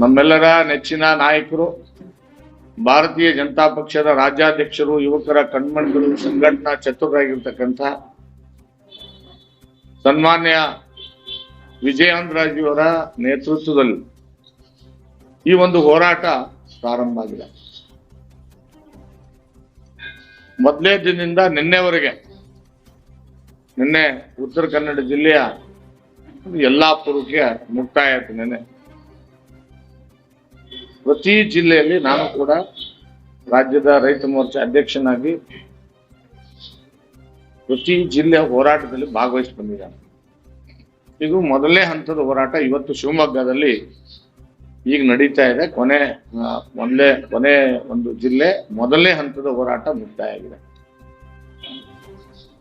ನಮ್ಮೆಲ್ಲರ ನೆಚ್ಚಿನ ನಾಯಕರು, ಭಾರತೀಯ ಜನತಾ ಪಕ್ಷದ ರಾಜ್ಯಾಧ್ಯಕ್ಷರು, ಯುವಕರ ಕಣ್ಮಣಿಗಳು, ಸಂಘಟನಾ ಚತುರರಾಗಿರ್ತಕ್ಕಂಥ ಸನ್ಮಾನ್ಯ ವಿಜಯಾಂಧ್ರಾಜಿಯವರ ನೇತೃತ್ವದಲ್ಲಿ ಈ ಒಂದು ಹೋರಾಟ ಪ್ರಾರಂಭ ಆಗಿದೆ. ಮೊದಲೇ ದಿನದಿಂದ ನಿನ್ನೆವರೆಗೆ ನಿನ್ನೆ ಉತ್ತರ ಕನ್ನಡ ಜಿಲ್ಲೆಯ ಯಲ್ಲಾಪುರಕ್ಕೆ ಮುಕ್ತಾಯ ಆಯ್ತು ನಿನ್ನೆ. ಪ್ರತಿ ಜಿಲ್ಲೆಯಲ್ಲಿ ನಾನು ಕೂಡ ರಾಜ್ಯದ ರೈತ ಮೋರ್ಚಾ ಅಧ್ಯಕ್ಷನಾಗಿ ಪ್ರತಿ ಜಿಲ್ಲೆಯ ಹೋರಾಟದಲ್ಲಿ ಭಾಗವಹಿಸಿ ಬಂದಿದ್ದಾನೆ. ಇದು ಮೊದಲನೇ ಹಂತದ ಹೋರಾಟ. ಇವತ್ತು ಶಿವಮೊಗ್ಗದಲ್ಲಿ ಈಗ ನಡೀತಾ ಇದೆ. ಕೊನೆ ಒಂದೇ, ಕೊನೆ ಒಂದು ಜಿಲ್ಲೆ ಮೊದಲನೇ ಹಂತದ ಹೋರಾಟ ಮುಕ್ತಾಯ ಆಗಿದೆ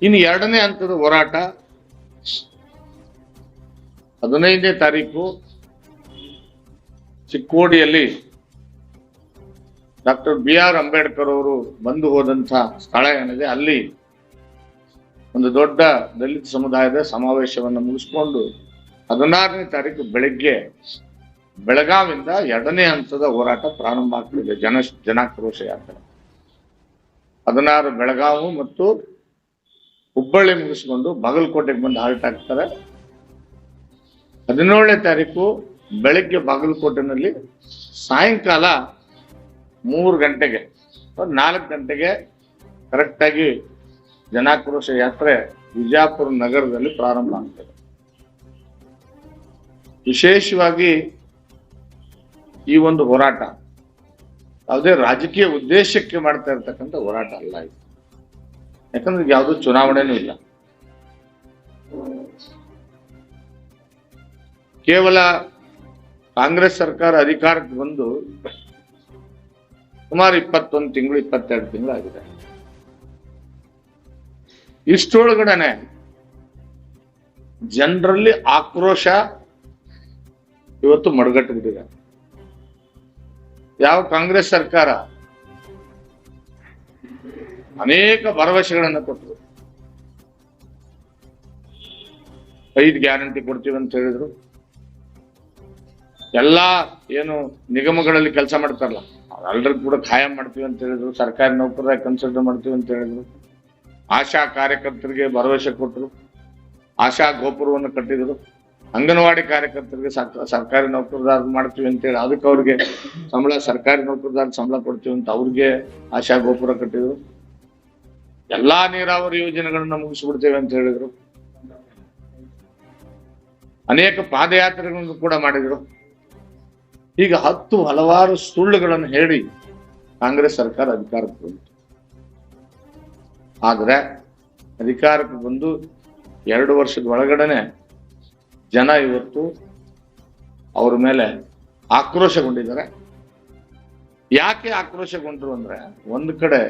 ಇನ್ನು ಎರಡನೇ ಹಂತದ ಹೋರಾಟ ಹದಿನೈದನೇ ತಾರೀಕು ಚಿಕ್ಕೋಡಿಯಲ್ಲಿ ಡಾಕ್ಟರ್ ಬಿ ಆರ್ ಅಂಬೇಡ್ಕರ್ ಅವರು ಬಂದು ಹೋದಂಥ ಸ್ಥಳ ಏನಿದೆ, ಅಲ್ಲಿ ಒಂದು ದೊಡ್ಡ ದಲಿತ ಸಮುದಾಯದ ಸಮಾವೇಶವನ್ನು ಮುಗಿಸ್ಕೊಂಡು ಹದಿನಾರನೇ ತಾರೀಕು ಬೆಳಗ್ಗೆ ಬೆಳಗಾವಿಂದ ಎರಡನೇ ಹಂತದ ಹೋರಾಟ ಪ್ರಾರಂಭ ಆಗ್ತಿದೆ, ಜನ, ಜನಾಕ್ರೋಶ ಯಾತ್ರೆ. ಹದಿನಾರು ಬೆಳಗಾವು ಮತ್ತು ಹುಬ್ಬಳ್ಳಿ ಮುಗಿಸ್ಕೊಂಡು ಬಾಗಲಕೋಟೆಗೆ ಬಂದು ಹಾಲ್ಟ್ ಆಗ್ತಾರೆ. ಹದಿನೇಳನೇ ತಾರೀಕು ಬೆಳಗ್ಗೆ ಬಾಗಲಕೋಟೆನಲ್ಲಿ ಸಾಯಂಕಾಲ ಮೂರು ಗಂಟೆಗೆ ನಾಲ್ಕು ಗಂಟೆಗೆ ಕರೆಕ್ಟಾಗಿ ಜನಾಕ್ರೋಶ ಯಾತ್ರೆ ವಿಜಾಪುರ ನಗರದಲ್ಲಿ ಪ್ರಾರಂಭ ಆಗ್ತದೆ. ವಿಶೇಷವಾಗಿ ಈ ಒಂದು ಹೋರಾಟ, ಯಾವುದೇ ರಾಜಕೀಯ ಉದ್ದೇಶಕ್ಕೆ ಮಾಡ್ತಾ ಇರ್ತಕ್ಕಂಥ ಹೋರಾಟ ಅಲ್ಲ ಇದು. ಯಾಕಂದ್ರೆ ಯಾವುದು ಚುನಾವಣೆನೂ ಇಲ್ಲ. ಕೇವಲ ಕಾಂಗ್ರೆಸ್ ಸರ್ಕಾರ ಅಧಿಕಾರಕ್ಕೆ ಬಂದು ಸುಮಾರು ಇಪ್ಪತ್ತೊಂದು ತಿಂಗಳು, ಇಪ್ಪತ್ತೆರಡು ತಿಂಗಳು ಆಗಿದೆ. ಇಷ್ಟೊಳಗಡೆನೆ ಜನರಲ್ಲಿ ಆಕ್ರೋಶ ಇವತ್ತು ಮಡಗಟ್ಟು ಬಿಟ್ಟಿದೆ ಯಾವ ಕಾಂಗ್ರೆಸ್ ಸರ್ಕಾರ ಅನೇಕ ಭರವಸೆಗಳನ್ನು ಕೊಟ್ಟರು ಐದು ಗ್ಯಾರಂಟಿ ಕೊಡ್ತೀವಿ ಅಂತ ಹೇಳಿದ್ರು. ಎಲ್ಲಾ ಏನು ನಿಗಮಗಳಲ್ಲಿ ಕೆಲಸ ಮಾಡ್ತಾರಲ್ಲ ಎಲ್ಲರಿಗೂ ಕೂಡ ಖಾಯಂ ಮಾಡ್ತೀವಿ ಅಂತ ಹೇಳಿದ್ರು, ಸರ್ಕಾರಿ ನೌಕರರ ಕನ್ಸಿಡರ್ ಮಾಡ್ತೀವಿ ಅಂತ ಹೇಳಿದ್ರು. ಆಶಾ ಕಾರ್ಯಕರ್ತರಿಗೆ ಭರವಸೆ ಕೊಟ್ಟರು ಆಶಾ ಗೋಪುರವನ್ನು ಕಟ್ಟಿದ್ರು. ಅಂಗನವಾಡಿ ಕಾರ್ಯಕರ್ತರಿಗೆ ಸರ್ಕ- ಸರ್ಕಾರಿ ನೌಕರದಾರ ಮಾಡ್ತೀವಿ ಅಂತೇಳಿ ಅದಕ್ಕೆ ಅವ್ರಿಗೆ ಸಂಬಳ, ಸರ್ಕಾರಿ ನೌಕರದಾರ ಸಂಬಳ ಕೊಡ್ತೀವಿ ಅಂತ ಅವ್ರಿಗೆ ಆಶಾ ಗೋಪುರ ಕಟ್ಟಿದ್ರು. ಎಲ್ಲಾ ನೀರಾವರಿ ಯೋಜನೆಗಳನ್ನ ಮುಗಿಸ್ಬಿಡ್ತೇವೆ ಅಂತ ಹೇಳಿದ್ರು. ಅನೇಕ ಪಾದಯಾತ್ರೆಗಳನ್ನು ಕೂಡ ಮಾಡಿದ್ರು. ಈಗ ಹತ್ತು ಹಲವಾರು ಸುಳ್ಳುಗಳನ್ನು ಹೇಳಿ ಕಾಂಗ್ರೆಸ್ ಸರ್ಕಾರ ಅಧಿಕಾರಕ್ಕೆ ಬಂತು. ಆದ್ರೆ ಅಧಿಕಾರಕ್ಕೆ ಬಂದು ಎರಡು ವರ್ಷದ ಒಳಗಡೆನೆ ಜನ ಇವತ್ತು ಅವ್ರ ಮೇಲೆ ಆಕ್ರೋಶಗೊಂಡಿದ್ದಾರೆ. ಯಾಕೆ ಆಕ್ರೋಶಗೊಂಡ್ರು ಅಂದ್ರೆ ಒಂದು ಕಡೆ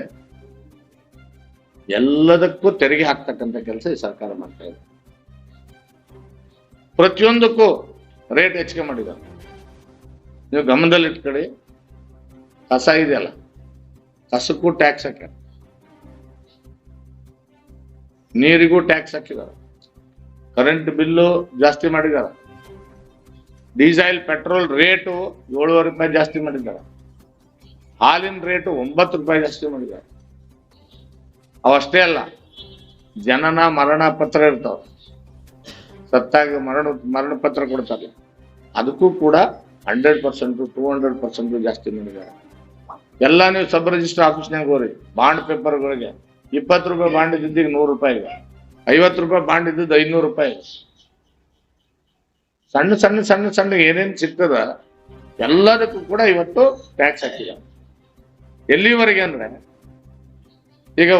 ಎಲ್ಲದಕ್ಕೂ ತೆರಿಗೆ ಹಾಕ್ತಕ್ಕಂಥ ಕೆಲಸ ಈ ಸರ್ಕಾರ ಮಾಡ್ತಾ ಇದೆ. ಪ್ರತಿಯೊಂದಕ್ಕೂ ರೇಟ್ ಹೆಚ್ಚಿಗೆ ಮಾಡಿದ್ದಾರೆ. ನೀವು ಗಮನದಲ್ಲಿ ಇಟ್ಕೊಳ್ಳಿ. ಕಸ ಇದೆಯಲ್ಲ? ಕಸಕ್ಕೂ ಟ್ಯಾಕ್ಸ್ ಹಾಕ್ಯಾರ. ನೀರಿಗೂ ಟ್ಯಾಕ್ಸ್ ಹಾಕಿದಾರ. ಕರೆಂಟ್ ಬಿಲ್ಲು ಜಾಸ್ತಿ ಮಾಡಿದಾರ. ಡೀಸೆಲ್ ಪೆಟ್ರೋಲ್ ರೇಟು ಏಳುವರೆ ರೂಪಾಯಿ ಜಾಸ್ತಿ ಮಾಡಿದ್ದಾರೆ ಹಾಲಿನ ರೇಟು ಒಂಬತ್ತು ರೂಪಾಯಿ ಜಾಸ್ತಿ ಮಾಡಿದ್ದಾರೆ ಅವಷ್ಟೇ ಅಲ್ಲ, ಜನನ ಮರಣ ಪತ್ರ ಇರ್ತಾವ. ಸತ್ತಾಗ ಮರಣ ಮರಣ ಪತ್ರ ಕೊಡ್ತಾರೆ. ಅದಕ್ಕೂ ಕೂಡ hundred percent to hundred percent ಜಾಸ್ತಿ ಮಾಡಿದ್ದಾರೆ ಎಲ್ಲ ನೀವು ಸಬ್ ರಿಜಿಸ್ಟರ್ ಆಫೀಸ್ನಾಗ ಹೋಗ್ರಿ. ಬಾಂಡ್ ಪೇಪರ್ಗಳಿಗೆ ಇಪ್ಪತ್ತು ರೂಪಾಯಿ ಬಾಂಡ್ ಇದ್ದಿದ್ದೀಗ ನೂರು ರೂಪಾಯಿ ಇದೆ. ಐವತ್ತು ರೂಪಾಯಿ ಬಾಂಡ್ ಇದ್ದಿದ್ದು ಐನೂರು ರೂಪಾಯಿ. ಸಣ್ಣ ಸಣ್ಣ ಸಣ್ಣ ಸಣ್ಣ ಏನೇನು ಸಿಗ್ತದ ಎಲ್ಲದಕ್ಕೂ ಕೂಡ ಇವತ್ತು ಟ್ಯಾಕ್ಸ್ ಹಾಕಿದೆ ಎಲ್ಲಿವರೆಗೆ ಅಂದ್ರೆ ಈಗ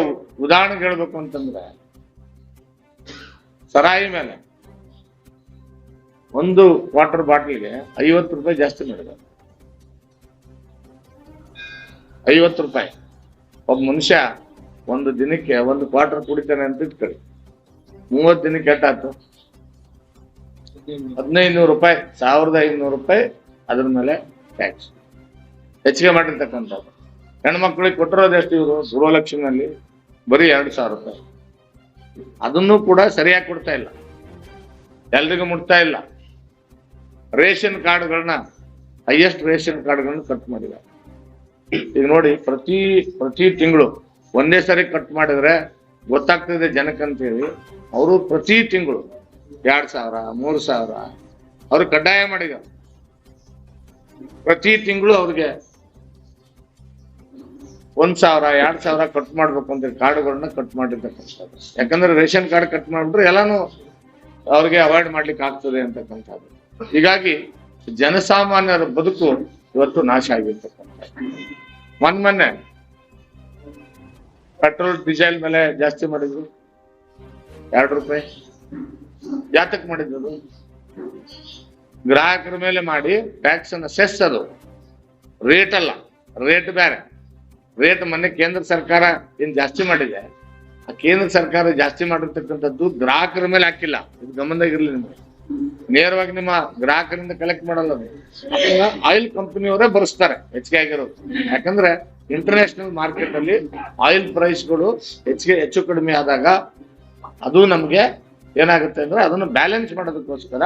ಉದಾಹರಣೆಗೆ ಹೇಳ್ಬೇಕು ಅಂತಂದ್ರೆ ಸರಾಯಿ ಮೇಲೆ. ಒಂದು ವಾಟರ್ ಬಾಟ್ಲಿಗೆ ಐವತ್ತು ರೂಪಾಯಿ ಜಾಸ್ತಿ ಮಾಡಿದ್ದಾರೆ. ಐವತ್ತು ರೂಪಾಯಿ. ಒಬ್ಬ ಮನುಷ್ಯ ಒಂದು ದಿನಕ್ಕೆ ಒಂದು ಕ್ವಾರ್ಟರ್ ಕುಡಿತಾನೆ ಅಂತ ಇಟ್ಕೊಳ್ಳಿ. ಮೂವತ್ತು ದಿನಕ್ಕೆ ಆಯ್ತು ಹದಿನೈದು ನೂರು ರೂಪಾಯಿ, ಸಾವಿರದ ಐನೂರು ರೂಪಾಯಿ ಅದ್ರ ಮೇಲೆ ಟ್ಯಾಕ್ಸ್ ಹೆಚ್ಚಿಗೆ ಮಾಡಿರ್ತಕ್ಕಂಥದ್ದು ಹೆಣ್ಮಕ್ಳಿಗೆ ಕೊಟ್ಟಿರೋದು ಎಷ್ಟು ಇವರು? ಗೃಹಲಕ್ಷ್ಮಿನಲ್ಲಿ ಬರೀ ಎರಡು ಸಾವಿರ ರೂಪಾಯಿ. ಅದನ್ನು ಕೂಡ ಸರಿಯಾಗಿ ಕೊಡ್ತಾ ಇಲ್ಲ. ಎಲ್ರಿಗೂ ಮುಟ್ತಾ ಇಲ್ಲ. ರೇಷನ್ ಕಾರ್ಡ್ಗಳನ್ನ, ಹೈಯೆಸ್ಟ್ ರೇಷನ್ ಕಾರ್ಡ್ಗಳನ್ನ ಕಟ್ ಮಾಡಿದ್ದಾರೆ. ಈಗ ನೋಡಿ, ಪ್ರತಿ ಪ್ರತಿ ತಿಂಗಳು ಒಂದೇ ಸರಿ ಕಟ್ ಮಾಡಿದ್ರೆ ಗೊತ್ತಾಗ್ತದೆ ಜನಕ್ಕಂತೇಳಿ, ಅವರು ಪ್ರತಿ ತಿಂಗಳು, ಎರಡ್ ಸಾವಿರ, ಮೂರು ಸಾವಿರ, ಅವ್ರು ಕಡ್ಡಾಯ ಮಾಡಿದ್ದಾರೆ ಪ್ರತಿ ತಿಂಗಳು ಅವ್ರಿಗೆ ಒಂದ್ ಸಾವಿರ, ಎರಡ್ ಸಾವಿರ ಕಟ್ ಮಾಡ್ಬೇಕು ಅಂತ ಕಾರ್ಡ್ಗಳನ್ನ ಕಟ್ ಮಾಡಿರ್ತಕ್ಕಂಥದ್ದು. ಯಾಕಂದ್ರೆ ರೇಷನ್ ಕಾರ್ಡ್ ಕಟ್ ಮಾಡ್ಬಿಟ್ರೆ ಎಲ್ಲಾನು ಅವ್ರಿಗೆ ಅವಾಯ್ಡ್ ಮಾಡ್ಲಿಕ್ಕೆ ಆಗ್ತದೆ ಅಂತಕ್ಕಂಥದ್ದು. ಹೀಗಾಗಿ ಜನಸಾಮಾನ್ಯರ ಬದುಕು ಇವತ್ತು ನಾಶ ಆಗಿರ್ತಕ್ಕಂಥ ಮೊನ್ ಮೊನ್ನೆ ಪೆಟ್ರೋಲ್, ಡೀಸೆಲ್ ಮೇಲೆ ಜಾಸ್ತಿ ಮಾಡಿದ್ರು. ಎರಡು ರೂಪಾಯಿ. ಜಾತಕ್ ಮಾಡಿದ್ರು ಗ್ರಾಹಕರ ಮೇಲೆ ಮಾಡಿ ಟ್ಯಾಕ್ಸ್ ಅನ್ನ ಸೆಸ್ ಅದು ರೇಟ್ ಅಲ್ಲ, ರೇಟ್ ಬೇರೆ. ರೇಟ್ ಮೊನ್ನೆ ಕೇಂದ್ರ ಸರ್ಕಾರ ಏನ್ ಜಾಸ್ತಿ ಮಾಡಿದೆ? ಆ ಕೇಂದ್ರ ಸರ್ಕಾರ ಜಾಸ್ತಿ ಮಾಡಿರ್ತಕ್ಕಂಥದ್ದು ಗ್ರಾಹಕರ ಮೇಲೆ ಹಾಕಿಲ್ಲ. ಇದು ಗಮನದಾಗಿರ್ಲಿ ನಿಮ್ಗೆ. ನೇರವಾಗಿ ನಿಮ್ಮ ಗ್ರಾಹಕರಿಂದ ಕಲೆಕ್ಟ್ ಮಾಡಲ್ಲ ಅದು. ಆಯಿಲ್ ಕಂಪನಿಯವರೇ ಬರೆಸ್ತಾರೆ, ಹೆಚ್ಚಿಗೆ ಆಗಿರೋದು. ಯಾಕಂದ್ರೆ ಇಂಟರ್ನ್ಯಾಷನಲ್ ಮಾರ್ಕೆಟ್ ಅಲ್ಲಿ ಆಯಿಲ್ ಪ್ರೈಸ್ಗಳು ಹೆಚ್ಚಿಗೆ, ಹೆಚ್ಚು ಕಡಿಮೆ ಆದಾಗ ಅದು ನಮ್ಗೆ ಏನಾಗುತ್ತೆ ಅಂದ್ರೆ ಅದನ್ನು ಬ್ಯಾಲೆನ್ಸ್ ಮಾಡೋದಕ್ಕೋಸ್ಕರ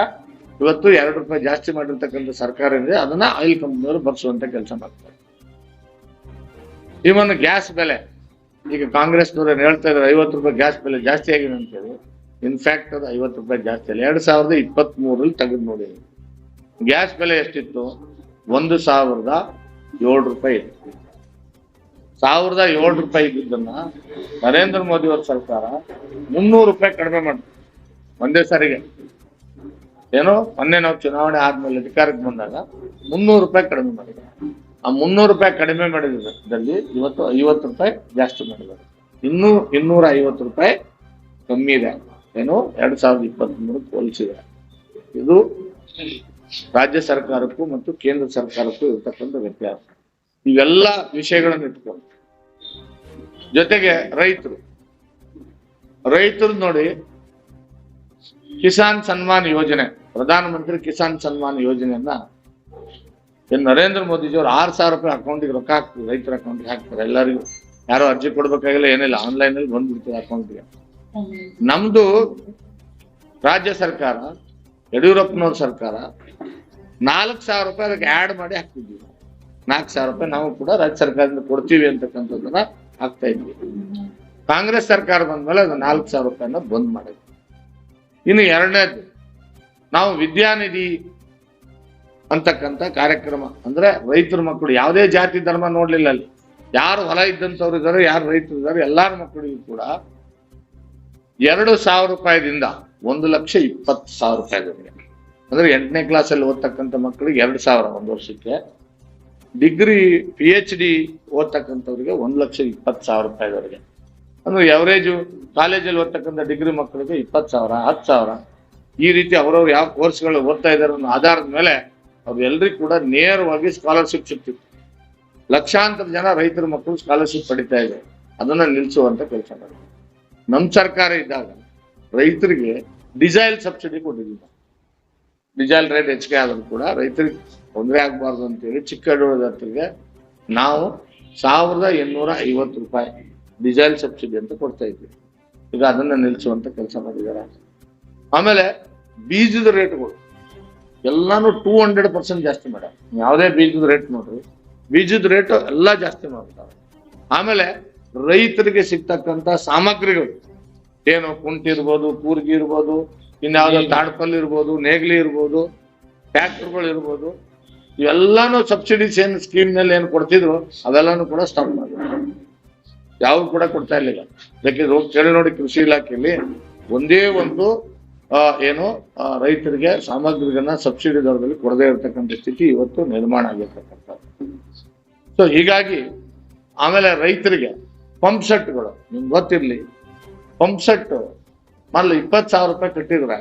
ಇವತ್ತು ಎರಡು ರೂಪಾಯಿ ಜಾಸ್ತಿ ಮಾಡಿರ್ತಕ್ಕಂಥ ಸರ್ಕಾರ ಇದೆ ಅದನ್ನ ಆಯಿಲ್ ಕಂಪನಿಯವರು ಬರ್ಸುವಂತ ಕೆಲಸ ಮಾಡ್ತಾರೆ. ಇವನ್ ಗ್ಯಾಸ್ ಬೆಲೆ, ಈಗ ಕಾಂಗ್ರೆಸ್ನವ್ರು ಏನು ಹೇಳ್ತಾ ಇದ್ದಾರೆ ಐವತ್ತು ರೂಪಾಯಿ ಗ್ಯಾಸ್ ಬೆಲೆ ಜಾಸ್ತಿ ಆಗಿದೆ ಅಂತೇಳಿ. ಇನ್ಫ್ಯಾಕ್ಟ್ ಅದು ಐವತ್ತು ರೂಪಾಯಿ ಜಾಸ್ತಿ ಅಲ್ಲ. ಎರಡು ಸಾವಿರದ ಇಪ್ಪತ್ತ್ ಮೂರಲ್ಲಿ ತೆಗೆದು ನೋಡಿ. ಗ್ಯಾಸ್ ಬೆಲೆ ಎಷ್ಟಿತ್ತು? ಒಂದು ಸಾವಿರದ ಏಳು ರೂಪಾಯಿ ಇತ್ತು. ಸಾವಿರದ ಏಳು ರೂಪಾಯಿ ಇದ್ದಿದ್ದನ್ನ ನರೇಂದ್ರ ಮೋದಿ ಅವ್ರ ಸರ್ಕಾರ ಮುನ್ನೂರು ರೂಪಾಯಿ ಕಡಿಮೆ ಮಾಡಿದ್ರು ಒಂದೇ ಸಾರಿಗೆ. ಏನೋ? ಮೊನ್ನೆ ನಾವು ಚುನಾವಣೆ ಆದ್ಮೇಲೆ ಅಧಿಕಾರಕ್ಕೆ ಬಂದಾಗ ಮುನ್ನೂರು ರೂಪಾಯಿ ಕಡಿಮೆ ಮಾಡಿದ್ರು. ಆ ಮುನ್ನೂರು ರೂಪಾಯಿ ಕಡಿಮೆ ಮಾಡಿದಲ್ಲಿ ಇವತ್ತು ಐವತ್ತು ರೂಪಾಯಿ ಜಾಸ್ತಿ ಮಾಡಿದ್ದಾರೆ. ಇನ್ನೂ ಇನ್ನೂರ ಐವತ್ತು ರೂಪಾಯಿ ಕಮ್ಮಿ ಇದೆ. ಏನು ಎರಡ್ ಸಾವಿರದ ಇಪ್ಪತ್ತ್ ಮೂರಕ್ಕೆ ಹೋಲಿಸಿದೆ ಇದು ರಾಜ್ಯ ಸರ್ಕಾರಕ್ಕೂ ಮತ್ತು ಕೇಂದ್ರ ಸರ್ಕಾರಕ್ಕೂ ಇರತಕ್ಕಂಥ ವ್ಯತ್ಯಾಸ. ಇವೆಲ್ಲ ವಿಷಯಗಳನ್ನು ಇಟ್ಕೊಂಡು. ಜೊತೆಗೆ ರೈತರು. ರೈತರು ನೋಡಿ, ಕಿಸಾನ್ ಸನ್ಮಾನ್ ಯೋಜನೆ, ಪ್ರಧಾನಮಂತ್ರಿ ಕಿಸಾನ್ ಸನ್ಮಾನ್ ಯೋಜನೆಯನ್ನ ಏನು ನರೇಂದ್ರ ಮೋದಿಜಿಯವರು ಆರ್ ಸಾವಿರ ರೂಪಾಯಿ ಅಕೌಂಟಿಗೆ ರೊಕ್ಕ ಹಾಕ್ತಾರೆ ರೈತರ ಅಕೌಂಟಿಗೆ ಹಾಕ್ತಾರೆ ಎಲ್ಲರಿಗೂ. ಯಾರೋ ಅರ್ಜಿ ಕೊಡ್ಬೇಕಾಗಿಲ್ಲ, ಏನಿಲ್ಲ. ಆನ್ಲೈನ್ ಅಲ್ಲಿ ಬಂದ್ಬಿಡ್ತದೆ ಅಕೌಂಟ್ಗೆ. ನಮ್ದು ರಾಜ್ಯ ಸರ್ಕಾರ, ಯಡಿಯೂರಪ್ಪನವ್ರ ಸರ್ಕಾರ ನಾಲ್ಕು ಸಾವಿರ ರೂಪಾಯಿ ಅದಕ್ಕೆ ಆಡ್ ಮಾಡಿ ಹಾಕ್ತಿದ್ವಿ. ನಾಲ್ಕು ಸಾವಿರ ರೂಪಾಯಿ ನಾವು ಕೂಡ ರಾಜ್ಯ ಸರ್ಕಾರದಿಂದ ಕೊಡ್ತೀವಿ ಅಂತಕ್ಕಂಥದ್ದನ್ನ ಹಾಕ್ತಾ ಇದ್ವಿ. ಕಾಂಗ್ರೆಸ್ ಸರ್ಕಾರ ಬಂದ್ಮೇಲೆ ಅದು ನಾಲ್ಕು ಸಾವಿರ ರೂಪಾಯಿನ ಬಂದ್ ಮಾಡಿದ್ವಿ. ಇನ್ನು ಎರಡನೇದು, ನಾವು ವಿದ್ಯಾನಿಧಿ ಅಂತಕ್ಕಂಥ ಕಾರ್ಯಕ್ರಮ, ಅಂದ್ರೆ ರೈತರ ಮಕ್ಕಳು ಯಾವುದೇ ಜಾತಿ ಧರ್ಮ ನೋಡ್ಲಿಲ್ಲ ಅಲ್ಲಿ. ಯಾರು ಹೊಲ ಇದ್ದಂಥವ್ರು ಇದ್ದಾರೆ ಯಾರು ರೈತರು ಇದ್ದಾರೆ ಎಲ್ಲಾರ ಮಕ್ಕಳಿಗೂ ಕೂಡ ಎರಡು ಸಾವಿರ ರೂಪಾಯಿದಿಂದ ಒಂದು ಲಕ್ಷ ಇಪ್ಪತ್ತು ಸಾವಿರ ರೂಪಾಯಿವರೆಗೆ ಅಂದರೆ ಎಂಟನೇ ಕ್ಲಾಸಲ್ಲಿ ಓದ್ತಕ್ಕಂಥ ಮಕ್ಕಳಿಗೆ ಎರಡು ಸಾವಿರ ಒಂದು ವರ್ಷಕ್ಕೆ. ಡಿಗ್ರಿ ಪಿ ಎಚ್ ಡಿ ಓದ್ತಕ್ಕಂಥವ್ರಿಗೆ ಒಂದು ಲಕ್ಷ ಇಪ್ಪತ್ತು ಸಾವಿರ ರೂಪಾಯಿವರೆಗೆ ಅಂದ್ರೆ ಎವರೇಜು ಕಾಲೇಜಲ್ಲಿ ಓದ್ತಕ್ಕಂಥ ಡಿಗ್ರಿ ಮಕ್ಕಳಿಗೆ ಇಪ್ಪತ್ತು ಸಾವಿರ, ಹತ್ತು ಸಾವಿರ. ಈ ರೀತಿ ಅವರವ್ರು ಯಾವ ಕೋರ್ಸ್ಗಳು ಓದ್ತಾ ಇದ್ದಾರೆ ಅನ್ನೋ ಆಧಾರದ ಮೇಲೆ ಅವ್ರೆಲ್ಲರಿಗೂ ಕೂಡ ನೇರವಾಗಿ ಸ್ಕಾಲರ್ಶಿಪ್ ಸಿಗ್ತಿತ್ತು. ಲಕ್ಷಾಂತರ ಜನ ರೈತರ ಮಕ್ಕಳು ಸ್ಕಾಲರ್ಶಿಪ್ ಪಡಿತಾ ಇದೆ ಅದನ್ನ ನಿಲ್ಲಿಸುವಂತ ಕೆಲಸ ಮಾಡಿದ್ರು. ನಮ್ಮ ಸರ್ಕಾರ ಇದ್ದಾಗ ರೈತರಿಗೆ ಡಿಸೈಲ್ ಸಬ್ಸಿಡಿ ಕೊಟ್ಟಿದ್ದೀವಿ. ಡಿಸೈಲ್ ರೇಟ್ ಹೆಚ್ಚಿಗೆ ಆದರೂ ಕೂಡ ರೈತರಿಗೆ ತೊಂದರೆ ಆಗಬಾರ್ದು ಅಂತೇಳಿ ಚಿಕ್ಕ ಹತ್ತಿರಗೆ ನಾವು ಸಾವಿರದ ಇನ್ನೂರ ಐವತ್ತು ರೂಪಾಯಿ ಡಿಸೈಲ್ ಸಬ್ಸಿಡಿ ಅಂತ ಕೊಡ್ತಾ ಇದ್ವಿ. ಈಗ ಅದನ್ನ ನಿಲ್ಲಿಸುವಂತ ಕೆಲಸ ಮಾಡಿದ್ದಾರೆ. ಆಮೇಲೆ ಬೀಜದ ರೇಟ್ಗಳು ಎಲ್ಲಾನು ಟೂ ಹಂಡ್ರೆಡ್ ಪರ್ಸೆಂಟ್ ಜಾಸ್ತಿ ಮಾಡ್ಯಾರ ಯಾವುದೇ ಬೀಜದ ರೇಟ್ ನೋಡ್ರಿ. ಬೀಜದ ರೇಟ್ ಎಲ್ಲ ಜಾಸ್ತಿ ಮಾಡ್ತಾರೆ. ಆಮೇಲೆ ರೈತರಿಗೆ ಸಿಗ್ತಕ್ಕಂತ ಸಾಮಗ್ರಿಗಳು. ಏನು ಕುಂಟಿ ಇರ್ಬೋದು ಕೂರ್ಗಿ ಇರ್ಬೋದು ಇನ್ಯಾವುದೋ ತಾಡ್ಪಲ್ ಇರ್ಬೋದು ನೇಗ್ಲಿ ಇರ್ಬೋದು ಟ್ಯಾಕ್ಟರ್ಗಳು ಇರ್ಬೋದು ಇವೆಲ್ಲಾನು ಸಬ್ಸಿಡೀಸ್ ಏನು ಸ್ಕೀಮ್ನಲ್ಲಿ ಏನು ಕೊಡ್ತಿದ್ರು ಅವೆಲ್ಲಾನು ಕೂಡ ಸ್ಟಾಪ್ ಮಾಡಿದ್ರು. ಯಾವ ಕೂಡ ಕೊಡ್ತಾ ಇರ್ಲಿಲ್ಲ. ಅದಕ್ಕೆ ರೋಗ ಕೇಳಿ ನೋಡಿ ಕೃಷಿ ಇಲಾಖೆಯಲ್ಲಿ ಒಂದೇ ಒಂದು ಏನು ರೈತರಿಗೆ ಸಾಮಗ್ರಿಗಳನ್ನ ಸಬ್ಸಿಡಿ ದರದಲ್ಲಿ ಕೊಡದೇ ಇರತಕ್ಕಂಥ ಸ್ಥಿತಿ ಇವತ್ತು ನಿರ್ಮಾಣ ಆಗಿರ್ತಕ್ಕಂಥ ಸೊ ಹೀಗಾಗಿ ಆಮೇಲೆ ರೈತರಿಗೆ ಪಂಪ್ ಸೆಟ್ಗಳು, ನಿಮ್ಗೆ ಗೊತ್ತಿರಲಿ. ಪಂಪ್ ಸೆಟ್, ಮೊದಲು ಇಪ್ಪತ್ತು ಸಾವಿರ ರೂಪಾಯಿ ಕಟ್ಟಿದ್ರೆ,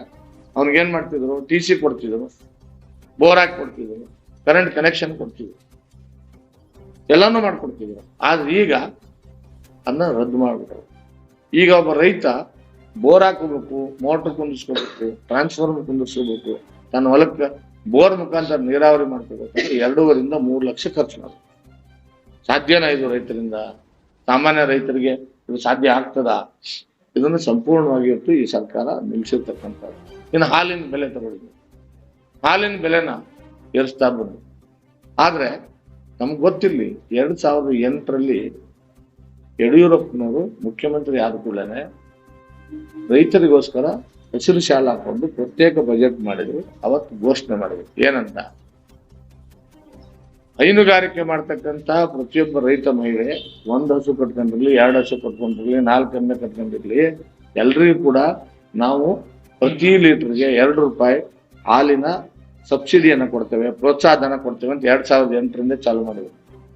ಅವ್ನಿಗೆ ಏನು ಮಾಡ್ತಿದ್ರು? ಟಿ ಸಿ ಕೊಡ್ತಿದ್ರು, ಬೋರ್ ಹಾಕಿ ಕೊಡ್ತಿದ್ರು ಕರೆಂಟ್ ಕನೆಕ್ಷನ್ ಕೊಡ್ತಿದ್ರು. ಎಲ್ಲನೂ ಮಾಡ್ಕೊಡ್ತಿದ್ರು. ಆದ್ರೆ ಈಗ ಅದನ್ನ ರದ್ದು ಮಾಡ್ಬಿಟ್ರು. ಈಗ ಒಬ್ಬ ರೈತ ಬೋರ್ ಹಾಕೋಬೇಕು ಮೋಟರ್ ಕುಂದಿಸ್ಕೋಬೇಕು ಟ್ರಾನ್ಸ್ಫಾರ್ಮರ್ ಕುಂದಿಸ್ಕೋಬೇಕು ತನ್ನ ಹೊಲಕ್ಕೆ ಬೋರ್ ಮುಖಾಂತರ ನೀರಾವರಿ ಮಾಡ್ಕೋಬೇಕಂದ್ರೆ ಎರಡೂವರಿಂದ ಮೂರು ಲಕ್ಷ ಖರ್ಚು ಮಾಡಿ ಸಾಧ್ಯನಾ ಇದು ರೈತರಿಂದ? ಸಾಮಾನ್ಯ ರೈತರಿಗೆ ಇದು ಸಾಧ್ಯ ಆಗ್ತದ? ಇದನ್ನು ಸಂಪೂರ್ಣವಾಗಿ ಇವತ್ತು ಈ ಸರ್ಕಾರ ನಿಲ್ಲಿಸಿರ್ತಕ್ಕಂಥದ್ದು. ಇನ್ನು ಹಾಲಿನ ಬೆಲೆ ತಗೊಳ್ಳಿ. ಹಾಲಿನ ಬೆಲೆನ ಏರಿಸ್ತಾ ಬಂದು ಆದರೆ ನಮ್ಗೆ ಗೊತ್ತಿರಲಿ, ಎರಡು ಸಾವಿರದ ಎಂಟರಲ್ಲಿ ಯಡಿಯೂರಪ್ಪನವರು ಮುಖ್ಯಮಂತ್ರಿ ಆದ ಕೂಡಲೇ ರೈತರಿಗೋಸ್ಕರ ಹಸಿರು ಶಾಲೆ ಹಾಕೊಂಡು ಪ್ರತ್ಯೇಕ ಬಜೆಟ್ ಮಾಡಿದ್ರು. ಅವತ್ತು ಘೋಷಣೆ ಮಾಡಿದ್ರು. ಏನಂತ? ಹೈನುಗಾರಿಕೆ ಮಾಡ್ತಕ್ಕಂಥ ಪ್ರತಿಯೊಬ್ಬ ರೈತ ಮಹಿಳೆ, ಒಂದು ಹಸು ಕಟ್ಕೊಂಡಿರ್ಲಿ, ಎರಡು ಹಸು ಕಟ್ಕೊಂಡಿರ್ಲಿ, ನಾಲ್ಕು ಎಮ್ಮೆ ಕಟ್ಕೊಂಡಿರ್ಲಿ, ಎಲ್ರಿಗೂ ಕೂಡ ನಾವು ಪ್ರತಿ ಲೀಟರ್ಗೆ ಎರಡು ರೂಪಾಯಿ ಹಾಲಿನ ಸಬ್ಸಿಡಿಯನ್ನ ಕೊಡ್ತೇವೆ, ಪ್ರೋತ್ಸಾಹನ ಕೊಡ್ತೇವೆ ಅಂತ ಎರಡ್ ಸಾವಿರದ ಎಂಟರಿಂದ ಚಾಲು ಮಾಡಿದ್ವಿ.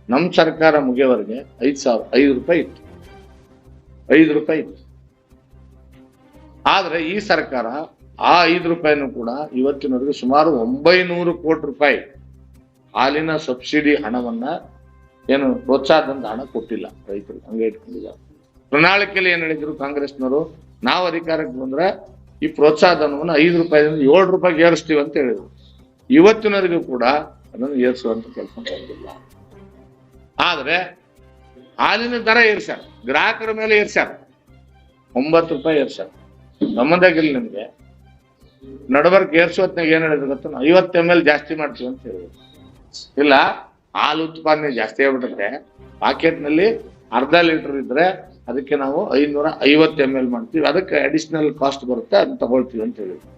ನಮ್ಮ ಸರ್ಕಾರ ಮುಗಿಯವರೆಗೆ ಐದು ಸಾವಿರ, ಐದು ರೂಪಾಯಿ ಇತ್ತು. ಐದು ರೂಪಾಯಿ ಇತ್ತು. ಆದರೆ ಈ ಸರ್ಕಾರ ಆ ಐದು ರೂಪಾಯಿನೂ ಕೂಡ ಇವತ್ತಿನವರೆಗೆ ಸುಮಾರು ಒಂಬೈನೂರು ಕೋಟಿ ರೂಪಾಯಿ ಹಾಲಿನ ಸಬ್ಸಿಡಿ ಹಣವನ್ನ ಏನು ಪ್ರೋತ್ಸಾಹದಂತ ಹಣ ಕೊಟ್ಟಿಲ್ಲ ರೈತರು, ಹಂಗೆ ಇಟ್ಕೊಂಡಿದ್ದಾರೆ. ಪ್ರಣಾಳಿಕೆಯಲ್ಲಿ ಏನ್ ಹೇಳಿದ್ರು ಕಾಂಗ್ರೆಸ್ನವರು? ನಾವು ಅಧಿಕಾರಕ್ಕೆ ಬಂದ್ರೆ ಈ ಪ್ರೋತ್ಸಾಹಧನವನ್ನು ಐದು ರೂಪಾಯಿದಿಂದ ಏಳು ರೂಪಾಯಿಗೆ ಏರಿಸ್ತೀವಿ ಅಂತ ಹೇಳಿದ್ರು. ಇವತ್ತಿನವರೆಗೂ ಕೂಡ ಅದನ್ನು ಏರಿಸುವಂತ ಕೆಲಸ ಮಾಡಿಲ್ಲ ಆದ್ರೆ ಹಾಲಿನ ದರ ಏರ್ಸ್ಯಾರ, ಗ್ರಾಹಕರ ಮೇಲೆ ಏರ್ಸ್ಯಾರ, ಒಂಬತ್ತು ರೂಪಾಯಿ ಏರ್ಸ್ಯಾರ. ನಮ್ಮದಾಗಿಲ್ಲ ನಿಮ್ಗೆ. ನಡಬರ್ಕ್ ಏರ್ಸೋತ್ನಾಗ ಏನ್ ಹೇಳಿದ್ರು ಗೊತ್ತ ಐವತ್ತು ಎಂ ಎಲ್ ಜಾಸ್ತಿ ಮಾಡ್ತೀವಿ ಅಂತ ಹೇಳಿದ್ರು. ಇಲ್ಲ, ಹಾಲು ಉತ್ಪಾದನೆ ಜಾಸ್ತಿ ಆಗ್ಬಿಡುತ್ತೆ ಪಾಕೆಟ್ನಲ್ಲಿ ಅರ್ಧ ಲೀಟರ್ ಇದ್ರೆ ಅದಕ್ಕೆ ನಾವು ಐನೂರ ಐವತ್ತು ಎಂ ಎಲ್ ಮಾಡ್ತೀವಿ. ಅದಕ್ಕೆ ಅಡಿಷನಲ್ ಕಾಸ್ಟ್ ಬರುತ್ತೆ, ಅದನ್ನ ತಗೊಳ್ತೀವಿ ಅಂತ ಹೇಳಿದ್ರು.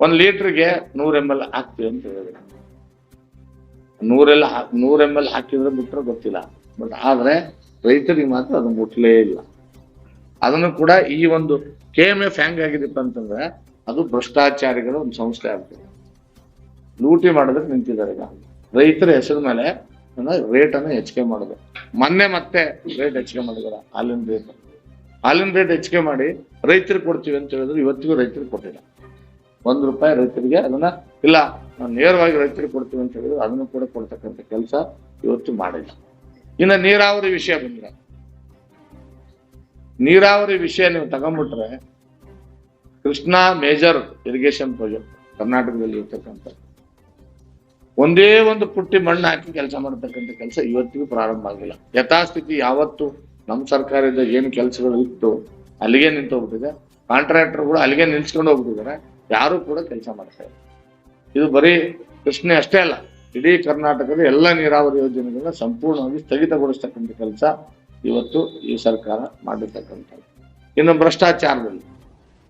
ಒಂದ್ ಲೀಟರ್ಗೆ ನೂರ್ ಎಂ ಎಲ್ ಹಾಕ್ತೀವಿ ಅಂತ ಹೇಳಿದ್ರು. ನೂರೆಲ್ಲ ನೂರ್ ಎಂ ಎಲ್ ಹಾಕಿದ್ರೆ ಬಿಟ್ರೆ ಗೊತ್ತಿಲ್ಲ. ಬಟ್ ಆದ್ರೆ ರೈತರಿಗೆ ಮಾತ್ರ ಅದು ಮುಟ್ಲೇ ಇಲ್ಲ. ಅದನ್ನು ಕೂಡ ಈ ಒಂದು ಕೆ ಎಂ ಎಫ್ ಹ್ಯಾಂಗ್ ಆಗಿದೆಪ್ಪ ಅಂತಂದ್ರೆ, ಅದು ಭ್ರಷ್ಟಾಚಾರಿಗಳ ಒಂದು ಸಂಸ್ಥೆ ಆಗ್ತದೆ. ಲೂಟಿ ಮಾಡೋದಕ್ಕೆ ನಿಂತಿದ್ದಾರೆ ಈಗ. ರೈತರ ಹೆಸರ ಮೇಲೆ ರೇಟ್ ಅನ್ನು ಹೆಚ್ಚಿಗೆ ಮಾಡಿದೆ. ಮೊನ್ನೆ ಮತ್ತೆ ರೇಟ್ ಹೆಚ್ಚಿಗೆ ಮಾಡಿದಾರೆ ಹಾಲಿನ ರೇಟ್ ಹಾಲಿನ ರೇಟ್ ಹೆಚ್ಚಿಗೆ ಮಾಡಿ ರೈತರಿಗೆ ಕೊಡ್ತೀವಿ ಅಂತ ಹೇಳಿದ್ರು, ಇವತ್ತಿಗೂ ರೈತರಿಗೆ ಕೊಟ್ಟಿಲ್ಲ. ಒಂದ್ ರೂಪಾಯಿ ರೈತರಿಗೆ ಅದನ್ನ ಇಲ್ಲ ನಾವು ನೇರವಾಗಿ ರೈತರಿಗೆ ಕೊಡ್ತೀವಿ ಅಂತ ಹೇಳಿದ್ರು, ಅದನ್ನು ಕೂಡ ಕೊಡ್ತಕ್ಕಂಥ ಕೆಲಸ ಇವತ್ತು ಮಾಡಿಲ್ಲ. ಇನ್ನ ನೀರಾವರಿ ವಿಷಯ ಬಂದ್ರೆ, ನೀರಾವರಿ ವಿಷಯ ನೀವು ತಗೊಂಡ್ಬಿಟ್ರೆ ಕೃಷ್ಣಾ ಮೇಜರ್ ಇರಿಗೇಷನ್ ಪ್ರಾಜೆಕ್ಟ್ ಕರ್ನಾಟಕದಲ್ಲಿ ಇರ್ತಕ್ಕಂಥ ಒಂದೇ ಒಂದು ಪುಟ್ಟಿ ಮಣ್ಣು ಹಾಕಿ ಕೆಲಸ ಮಾಡತಕ್ಕಂಥ ಕೆಲಸ ಇವತ್ತಿಗೂ ಪ್ರಾರಂಭ ಆಗಿಲ್ಲ. ಯಥಾಸ್ಥಿತಿ ಯಾವತ್ತು ನಮ್ಮ ಸರ್ಕಾರದ ಏನು ಕೆಲಸಗಳು ಇತ್ತು, ಅಲ್ಲಿಗೆ ನಿಂತು ಹೋಗ್ಬಿಟ್ಟಿದೆ ಕಾಂಟ್ರಾಕ್ಟರ್ ಕೂಡ ಅಲ್ಲಿಗೆ ನಿಲ್ಸ್ಕೊಂಡು ಹೋಗ್ಬಿಟ್ಟಿದ್ದಾರೆ. ಯಾರು ಕೂಡ ಕೆಲಸ ಮಾಡ್ತಾ ಇಲ್ಲ. ಇದು ಬರೀ ಪ್ರಶ್ನೆ ಅಷ್ಟೇ ಅಲ್ಲ, ಇಡೀ ಕರ್ನಾಟಕದ ಎಲ್ಲ ನೀರಾವರಿ ಯೋಜನೆಗಳನ್ನ ಸಂಪೂರ್ಣವಾಗಿ ಸ್ಥಗಿತಗೊಳಿಸ್ತಕ್ಕಂಥ ಕೆಲಸ ಇವತ್ತು ಈ ಸರ್ಕಾರ ಮಾಡಿರ್ತಕ್ಕಂಥದ್ದು. ಇನ್ನು ಭ್ರಷ್ಟಾಚಾರದಲ್ಲಿ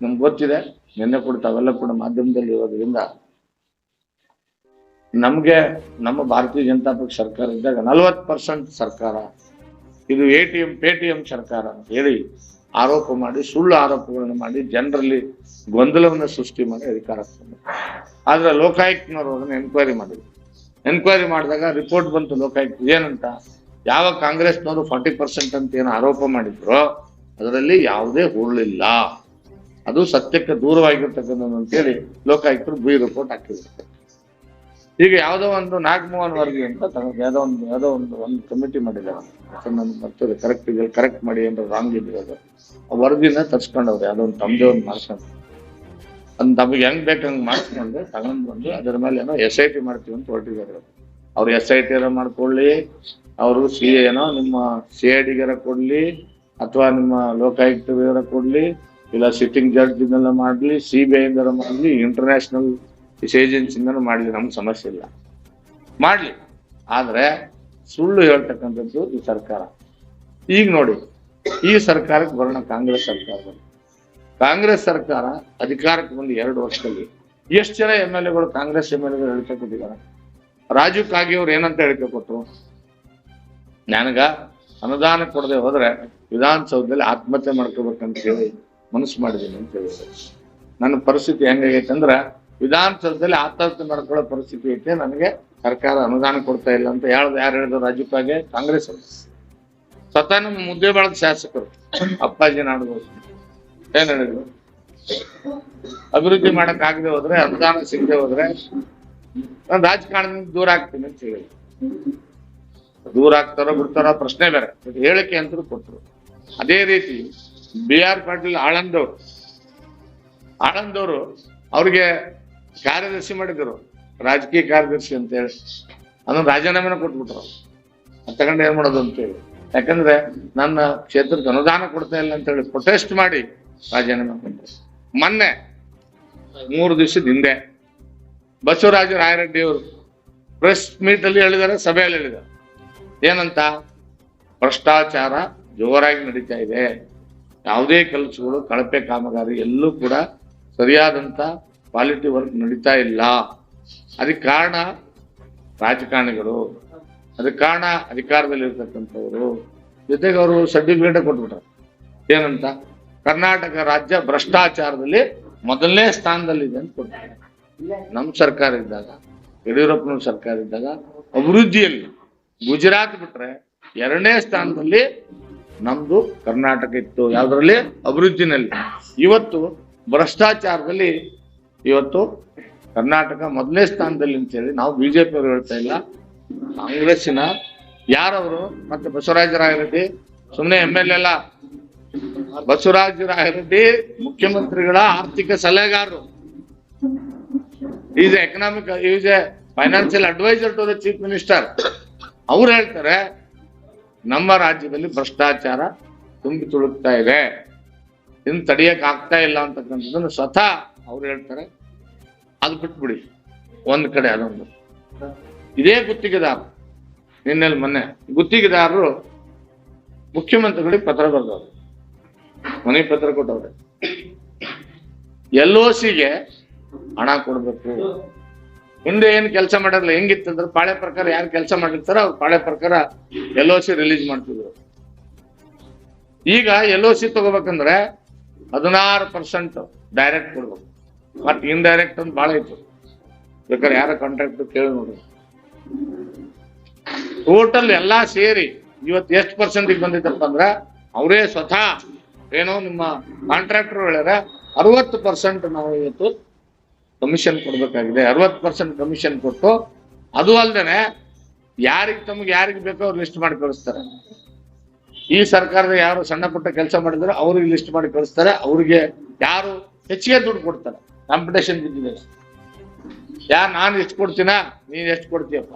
ನಮ್ಗೆ ಗೊತ್ತಿದೆ, ನಿನ್ನೆ ಕೂಡ ತಾವೆಲ್ಲ ಕೂಡ ಮಾಧ್ಯಮದಲ್ಲಿ ಇರೋದ್ರಿಂದ ನಮ್ಗೆ ನಮ್ಮ ಭಾರತೀಯ ಜನತಾ ಪಕ್ಷ ಸರ್ಕಾರ ಇದ್ದಾಗ ನಲವತ್ತು ಪರ್ಸೆಂಟ್ ಸರ್ಕಾರ, ಇದು A T M Paytm ಸರ್ಕಾರ ಅಂತ ಹೇಳಿ ಆರೋಪ ಮಾಡಿ, ಸುಳ್ಳು ಆರೋಪಗಳನ್ನು ಮಾಡಿ ಜನರಲ್ಲಿ ಗೊಂದಲವನ್ನು ಸೃಷ್ಟಿ ಮಾಡಿ ಅಧಿಕಾರ ಆದರೆ ಲೋಕಾಯುಕ್ತನವರು ಅದನ್ನು ಎನ್ಕ್ವೈರಿ ಮಾಡಿದ್ರು. ಎನ್ಕ್ವೈರಿ ಮಾಡಿದಾಗ ರಿಪೋರ್ಟ್ ಬಂತು ಲೋಕಾಯುಕ್ತ, ಏನಂತ? ಯಾವ ಕಾಂಗ್ರೆಸ್ನವರು ಫಾರ್ಟಿ ಪರ್ಸೆಂಟ್ ಅಂತ ಏನು ಆರೋಪ ಮಾಡಿದ್ರು, ಅದರಲ್ಲಿ ಯಾವುದೇ ಹುರುಳಿಲ್ಲ. ಅದು ಸತ್ಯಕ್ಕೆ ದೂರವಾಗಿರ್ತಕ್ಕಂಥದ್ದು ಅಂತೇಳಿ ಲೋಕಾಯುಕ್ತರು ಬಿ ರಿಪೋರ್ಟ್ ಹಾಕಿದ್ರು. ಈಗ ಯಾವುದೋ ಒಂದು ನಾಗಮೋಹನ್ ವರ್ಗಿ ಅಂತ ತಗೊಂಡು ಯಾವುದೋ ಒಂದು ಯಾವುದೋ ಒಂದು ಒಂದು ಕಮಿಟಿ ಮಾಡಿದ್ದಾರೆ. ಬರ್ತದೆ ಕರೆಕ್ಟ್ ಇದೆ ಕರೆಕ್ಟ್ ಮಾಡಿ ಅಂದ್ರೆ ರಾಂಗ್ ಇದೆ ಅದು. ಆ ವರದಿನ ತರ್ಸ್ಕೊಂಡವ್ರು ಯಾವುದೋ ಒಂದು ತಮ್ಮದೇ ಒಂದು ಮಾಡ್ಸ್ಕೊಂಡು. ಅದ್ ನಮಗೆ ಹೆಂಗ್ ಬೇಕು ಹಂಗ್ ಮಾಡಿಸ್ಕೊಂಡು ತಗೊಂಡ್ ಬಂದು ಅದ್ರ ಮೇಲೆ ಏನೋ ಎಸ್ ಐ ಟಿ ಮಾಡ್ತೀವಿ ಅಂತ ಹೊರಟಿದ್ದಾರೆ ಅವ್ರು. ಎಸ್ ಐ ಟಿ ಏನೋ ಮಾಡ್ಕೊಳ್ಳಿ, ಅವರು ಸಿ ಏನೋ ನಿಮ್ಮ ಸಿ ಐ ಡಿಗಾರ ಕೊಡ್ಲಿ, ಅಥವಾ ನಿಮ್ಮ ಲೋಕಾಯುಕ್ತರ ಕೊಡ್ಲಿ, ಇಲ್ಲ ಸಿಟ್ಟಿಂಗ್ ಜಡ್ಜ್ ಇಂದೆಲ್ಲ ಮಾಡ್ಲಿ ಸಿ ಬಿ ಐ ಇಂದಾರ ಮಾಡ್ಲಿ ಇಂಟರ್ನ್ಯಾಷನಲ್ ಏಜೆನ್ಸಿಂದನೂ ಮಾಡಲಿ ನಮ್ಗೆ ಸಮಸ್ಯೆ ಇಲ್ಲ. ಮಾಡಲಿ. ಆದರೆ ಸುಳ್ಳು ಹೇಳ್ತಕ್ಕಂಥದ್ದು ಈ ಸರ್ಕಾರ. ಈಗ ನೋಡಿ, ಈ ಸರ್ಕಾರಕ್ಕೆ ಬರೋಣ ಕಾಂಗ್ರೆಸ್ ಸರ್ಕಾರ ಕಾಂಗ್ರೆಸ್ ಸರ್ಕಾರ ಅಧಿಕಾರಕ್ಕೆ ಬಂದು ಎರಡು ವರ್ಷದಲ್ಲಿ ಎಷ್ಟು ಜನ ಎಂ ಎಲ್ ಎಗಳು ಕಾಂಗ್ರೆಸ್ ಎಂ ಎಲ್ ಎಗಳು ಹೇಳಿಕೆ ಕೊಟ್ಟಿದ್ದಾರೆ ರಾಜೀವ್ ಕಾಗಿ ಅವ್ರು ಏನಂತ ಹೇಳಿಕೆ ಕೊಟ್ಟರು ನನಗ ಅನುದಾನ ಕೊಡದೆ ಹೋದ್ರೆ ವಿಧಾನಸೌಧದಲ್ಲಿ ಆತ್ಮಹತ್ಯೆ ಮಾಡ್ಕೋಬೇಕಂತ ಹೇಳಿ ಮನಸ್ಸು ಮಾಡಿದ್ದೀನಿ ಅಂತ ಹೇಳಿದ್ರು. ನನ್ನ ಪರಿಸ್ಥಿತಿ ಹೆಂಗಾಗೈತೆ ಅಂದ್ರ ವಿಧಾನಸೌಧದಲ್ಲಿ ಆತ್ಮಹತ್ಯೆ ಮಾಡ್ಕೊಳ್ಳೋ ಪರಿಸ್ಥಿತಿ ಐತೆ. ನನಗೆ ಸರ್ಕಾರ ಅನುದಾನ ಕೊಡ್ತಾ ಇಲ್ಲ ಅಂತ ಹೇಳ್ದು ಯಾರು ಹೇಳಿದ್ರು ರಾಜೀವ್ ಕಾಂಗ್ರೆಸ್ ಅವರು. ಸ್ವತಃ ನಮ್ಮ ಮುದ್ದೆ ಬಳದ ಶಾಸಕರು, ಅಪ್ಪಾಜಿ ನಾಡಗೋಸ್ ಏನ್ ಹೇಳಿದ್ರು? ಅಭಿವೃದ್ಧಿ ಮಾಡಕ್ ಆಗದೆ ಹೋದ್ರೆ, ಅನುದಾನ ಸಿಗದೆ ಹೋದ್ರೆ ನಾನು ರಾಜಕಾರಣದಿಂದ ದೂರ ಆಗ್ತೀನಿ ಅಂತ ಹೇಳಿದ್ರು. ದೂರ ಆಗ್ತಾರೋ ಬಿಡ್ತಾರೋ ಪ್ರಶ್ನೆ ಬೇರೆ. ಹೇಳಿಕೆ ಅಂತ ಕೊಟ್ಟರು ಅದೇ ರೀತಿ ಬಿ ಆರ್ ಪಾಟೀಲ್ ಆಳಂದವ್ರು, ಆಳಂದವರು ಅವ್ರಿಗೆ ಕಾರ್ಯದರ್ಶಿ ಮಾಡಿದ್ರು. ರಾಜಕೀಯ ಕಾರ್ಯದರ್ಶಿ ಅಂತ ಹೇಳಿ. ಅದನ್ನ ರಾಜೀನಾಮೆನ ಕೊಟ್ಬಿಟ್ರು. ತಗೊಂಡು ಏನ್ ಮಾಡೋದು ಅಂತೇಳಿ. ಯಾಕಂದ್ರೆ ನನ್ನ ಕ್ಷೇತ್ರಕ್ಕೆ ಅನುದಾನ ಕೊಡ್ತಾ ಇಲ್ಲ ಅಂತ ಹೇಳಿ ಪ್ರೊಟೆಸ್ಟ್ ಮಾಡಿ ರಾಜೀನಾಮೆ ಕೊಟ್ಟರು. ಮೊನ್ನೆ, ಮೂರು ದಿವಸದ ಹಿಂದೆ, ಬಸವರಾಜ ರಾಯರೆಡ್ಡಿ ಅವರು ಪ್ರೆಸ್ ಮೀಟ್ ಅಲ್ಲಿ ಹೇಳಿದ್ದಾರೆ, ಸಭೆಯಲ್ಲಿ ಹೇಳಿದ್ದಾರೆ. ಏನಂತ? ಭ್ರಷ್ಟಾಚಾರ ಜೋರಾಗಿ ನಡೀತಾ ಇದೆ. ಯಾವುದೇ ಕೆಲಸಗಳು, ಕಳಪೆ ಕಾಮಗಾರಿ ಎಲ್ಲೂ ಕೂಡ ಸರಿಯಾದಂತ ಕ್ವಾಲಿಟಿ ವರ್ಕ್ ನಡೀತಾ ಇಲ್ಲ. ಅದಕ್ಕೆ ಕಾರಣ ರಾಜಕಾರಣಿಗಳು. ಅದಕ್ಕೆ ಕಾರಣ ಅಧಿಕಾರದಲ್ಲಿ ಇರ್ತಕ್ಕಂಥವ್ರು ಜೊತೆಗೆ ಅವರು ಸರ್ಟಿಫಿಕೇಟ್ ಕೊಟ್ಬಿಟ್ರು. ಏನಂತ? ಕರ್ನಾಟಕ ರಾಜ್ಯ ಭ್ರಷ್ಟಾಚಾರದಲ್ಲಿ ಮೊದಲನೇ ಸ್ಥಾನದಲ್ಲಿದೆ ಅಂತ ಕೊಟ್ಟಿದ್ದಾರೆ ನಮ್ಮ ಸರ್ಕಾರ ಇದ್ದಾಗ ಯಡಿಯೂರಪ್ಪನ ಸರ್ಕಾರ ಇದ್ದಾಗ ಅಭಿವೃದ್ಧಿಯಲ್ಲಿ ಗುಜರಾತ್ ಬಿಟ್ರೆ ಎರಡನೇ ಸ್ಥಾನದಲ್ಲಿ ನಮ್ದು ಕರ್ನಾಟಕ ಇತ್ತು. ಯಾವ್ದ್ರಲ್ಲಿ? ಅಭಿವೃದ್ಧಿನಲ್ಲಿ. ಇವತ್ತು ಭ್ರಷ್ಟಾಚಾರದಲ್ಲಿ ಇವತ್ತು ಕರ್ನಾಟಕ ಮೊದಲನೇ ಸ್ಥಾನದಲ್ಲಿ ಅಂತ ಹೇಳಿ ನಾವು ಬಿಜೆಪಿ ಅವರು ಹೇಳ್ತಾ ಇಲ್ಲ. ಕಾಂಗ್ರೆಸ್ಸಿನ ಯಾರವರು ಮತ್ತೆ ಬಸವರಾಜ ರಾಯರೆಡ್ಡಿ ಸುಮ್ಮನೆ ಎಂ ಎಲ್ ಎಲ್ಲ ಬಸವರಾಜ ರಾಯರೆಡ್ಡಿ ಮುಖ್ಯಮಂತ್ರಿಗಳ ಆರ್ಥಿಕ ಸಲಹೆಗಾರರು. Is economic is a financial adviser to the chief minister ಅವ್ರು ಹೇಳ್ತಾರೆ, ನಮ್ಮ ರಾಜ್ಯದಲ್ಲಿ ಭ್ರಷ್ಟಾಚಾರ ತುಂಬಿ ತುಳುಕ್ತಾ ಇದೆ. ಇನ್ನು ತಡೆಯಕ್ ಆಗ್ತಾ ಇಲ್ಲ ಅಂತಕ್ಕಂಥದ್ದನ್ನು ಸ್ವತಃ ಅವ್ರು ಹೇಳ್ತಾರೆ. ಅದು ಬಿಟ್ಬಿಡಿ. ಒಂದ್ ಕಡೆ ಅದೊಂದು ಇದೇ ಗುತ್ತಿಗೆದಾರ. ನಿನ್ನೆಲ್ಲಿ ಮೊನ್ನೆ. ಗುತ್ತಿಗೆದಾರರು ಮುಖ್ಯಮಂತ್ರಿಗಳಿಗೆ ಪತ್ರ ಬರ್ದವ್ರು ಮನೆ ಪತ್ರ ಕೊಟ್ಟವ್ರೆ. ಎಲ್ ಸಿಗೆ ಹಣ ಕೊಡ್ಬೇಕು. ಹಿಂದೆ ಏನ್ ಕೆಲಸ ಮಾಡಿರಲ್ಲ ಹೆಂಗಿತ್ತಂದ್ರೆ ಪಾಳೆ ಪ್ರಕಾರ ಯಾರು ಕೆಲಸ ಮಾಡಿರ್ತಾರ ಅವ್ರು ಪಾಳೆ ಪ್ರಕಾರ ಎಲ್ ಸಿ ರಿಲೀಸ್ ಮಾಡ್ತಿದ್ರು. ಈಗ ಎಲ್ ಸಿ ತಗೋಬೇಕಂದ್ರೆ ಹದಿನಾರು ಪರ್ಸೆಂಟ್ ಡೈರೆಕ್ಟ್ ಕೊಡ್ಬೇಕು. ಮತ್ ಇಂಡೈರೆಕ್ಟ್ ಅಂತ ಭಾಳ ಇತ್ತು. ಬೇಕಾದ್ರೆ ಯಾರ ಕಾಂಟ್ರಾಕ್ಟ್ ಕೇಳಿ ನೋಡ್ರಿ ಟೋಟಲ್ ಎಲ್ಲಾ ಸೇರಿ ಇವತ್ತು ಎಷ್ಟು ಪರ್ಸೆಂಟ್ ಬಂದಿದ್ದಪ್ಪ ಅಂದ್ರೆ ಅವರೇ ಸ್ವತಃ ಏನೋ ನಿಮ್ಮ ಕಾಂಟ್ರಾಕ್ಟರ್ ಹೇಳ್ಯಾರ, ಅರವತ್ತು ಪರ್ಸೆಂಟ್ ನಾವು ಇವತ್ತು ಕಮಿಷನ್ ಕೊಡ್ಬೇಕಾಗಿದೆ. ಅರವತ್ತು ಪರ್ಸೆಂಟ್ ಕಮಿಷನ್ ಕೊಟ್ಟು, ಅದು ಅಲ್ದೇನೆ ಯಾರಿಗೆ ತಮಗೆ ಯಾರಿಗೆ ಬೇಕೋ ಅವ್ರು ಲಿಸ್ಟ್ ಮಾಡಿ ಕಳಿಸ್ತಾರೆ. ಈ ಸರ್ಕಾರದ ಯಾರು ಸಣ್ಣ ಪುಟ್ಟ ಕೆಲಸ ಮಾಡಿದ್ರೆ ಅವ್ರಿಗೆ ಲಿಸ್ಟ್ ಮಾಡಿ ಕಳಿಸ್ತಾರೆ, ಅವ್ರಿಗೆ ಯಾರು ಹೆಚ್ಚಿಗೆ ದುಡ್ಡು ಕೊಡ್ತಾರೆ. ಕಾಂಪಿಟೇಷನ್ ಬಿದ್ದಿದೆ ಯಾರು ನಾನು ಎಷ್ಟು ಕೊಡ್ತೀನ, ನೀನು ಎಷ್ಟು ಕೊಡ್ತೀಯಪ್ಪ?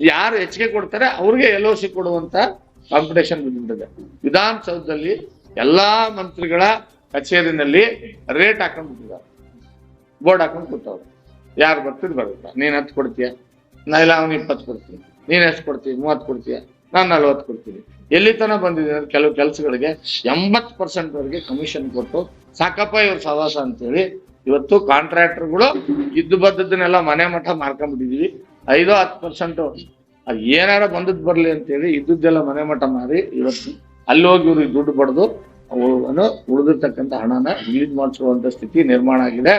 ಯಾರು ಹೆಚ್ಚಿಗೆ ಕೊಡ್ತಾರೆ, ಅವ್ರಿಗೆ ಎಲ್ ಸಿ ಕೊಡುವಂತ ಕಾಂಪಿಟೇಷನ್ ಬಿದ್ದಿದೆ ವಿಧಾನಸೌಧದಲ್ಲಿ ಎಲ್ಲಾ ಮಂತ್ರಿಗಳ ಕಚೇರಿನಲ್ಲಿ ರೇಟ್ ಹಾಕೊಂಡ್ಬಿಟ್ಟಿದ್ದಾರೆ. ಬೋರ್ಡ್ ಹಾಕೊಂಡು ಕೂತವ್ರು. ಯಾರು ಬರ್ತಿದ್ ಬರುತ್ತಾ ನೀನ್ ಹತ್ತು ಕೊಡ್ತೀಯ? ನಾ ಇಲ್ಲ, ಅವ್ನು ಇಪ್ಪತ್ತು ಕೊಡ್ತೀನಿ. ನೀನ್ ಎಷ್ಟು ಕೊಡ್ತೀವಿ ಮೂವತ್ತು ಕೊಡ್ತೀಯ? ನಾನು ನಲ್ವತ್ತು ಕೊಡ್ತೀನಿ. ಎಲ್ಲಿ ತನಕ ಬಂದಿದೆ ಕೆಲವು ಕೆಲಸಗಳಿಗೆ ಎಂಬತ್ತು ಪರ್ಸೆಂಟ್ ವರೆಗೆ ಕಮಿಷನ್ ಕೊಟ್ಟು ಸಾಕಪ್ಪ ಇವ್ರ ಸವಾಸ ಅಂತೇಳಿ ಇವತ್ತು ಕಾಂಟ್ರಾಕ್ಟರ್ಗಳು ಇದ್ದು ಬದ್ದದನ್ನೆಲ್ಲ ಮನೆ ಮಠ ಮಾರ್ಕೊಂಡ್ಬಿಟ್ಟಿದೀವಿ. ಐದೋ, ಹತ್ತು ಪರ್ಸೆಂಟ್ ಅದು ಏನಾರ ಬಂದದ್ ಬರ್ಲಿ ಅಂತೇಳಿ ಇದ್ದದ್ದೆಲ್ಲ ಮನೆ ಮಠ ಮಾರಿ ಇವತ್ತು ಅಲ್ಲಿ ಹೋಗಿ ಇವ್ರಿಗೆ ದುಡ್ಡು ಅವನು ಉಳಿದಿರ್ತಕ್ಕಂಥ ಹಣನ ರಿಲೀಸ್ ಮಾಡಿಸುವಂತ ಸ್ಥಿತಿ ನಿರ್ಮಾಣ ಆಗಿದೆ.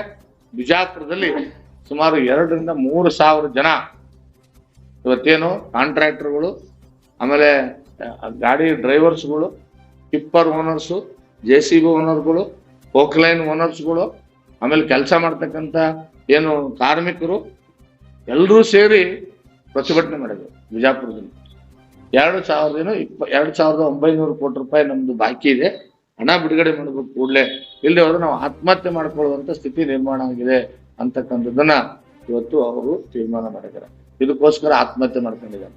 ಬಿಜಾಪುರದಲ್ಲಿ ಸುಮಾರು ಎರಡರಿಂದ ಮೂರು ಸಾವಿರ ಜನ ಇವತ್ತೇನು ಕಾಂಟ್ರಾಕ್ಟರ್ಗಳು, ಆಮೇಲೆ ಗಾಡಿ ಡ್ರೈವರ್ಸ್ಗಳು, tipper owners, J C B ಓನರ್ಗಳು ಹೋಕ್ಲೈನ್ ಓನರ್ಸ್ಗಳು, ಆಮೇಲೆ ಕೆಲಸ ಮಾಡ್ತಕ್ಕಂಥ ಏನು ಕಾರ್ಮಿಕರು ಎಲ್ಲರೂ ಸೇರಿ ಪ್ರತಿಭಟನೆ ಮಾಡಿದ್ರು ಬಿಜಾಪುರದಲ್ಲಿ. ಎರಡು ಸಾವಿರದ ಏನು ಇಪ್ಪ, ಎರಡು ಸಾವಿರದ ಒಂಬೈನೂರು ಕೋಟಿ ರೂಪಾಯಿ ನಮ್ಮದು ಬಾಕಿ ಇದೆ. ಹಣ ಬಿಡುಗಡೆ ಮಾಡಬೇಕು ಕೂಡಲೇ ಇಲ್ಲದೆ ಹೋದ್ರೆ ನಾವು ಆತ್ಮಹತ್ಯೆ ಮಾಡ್ಕೊಳ್ಳುವಂತ ಸ್ಥಿತಿ ನಿರ್ಮಾಣ ಆಗಿದೆ ಅಂತಕ್ಕಂಥದ್ದನ್ನ ಇವತ್ತು ಅವರು ತೀರ್ಮಾನ ಮಾಡಿದ್ದಾರೆ. ಇದಕ್ಕೋಸ್ಕರ ಆತ್ಮಹತ್ಯೆ ಮಾಡ್ಕೊಂಡಿದ್ದಾರೆ.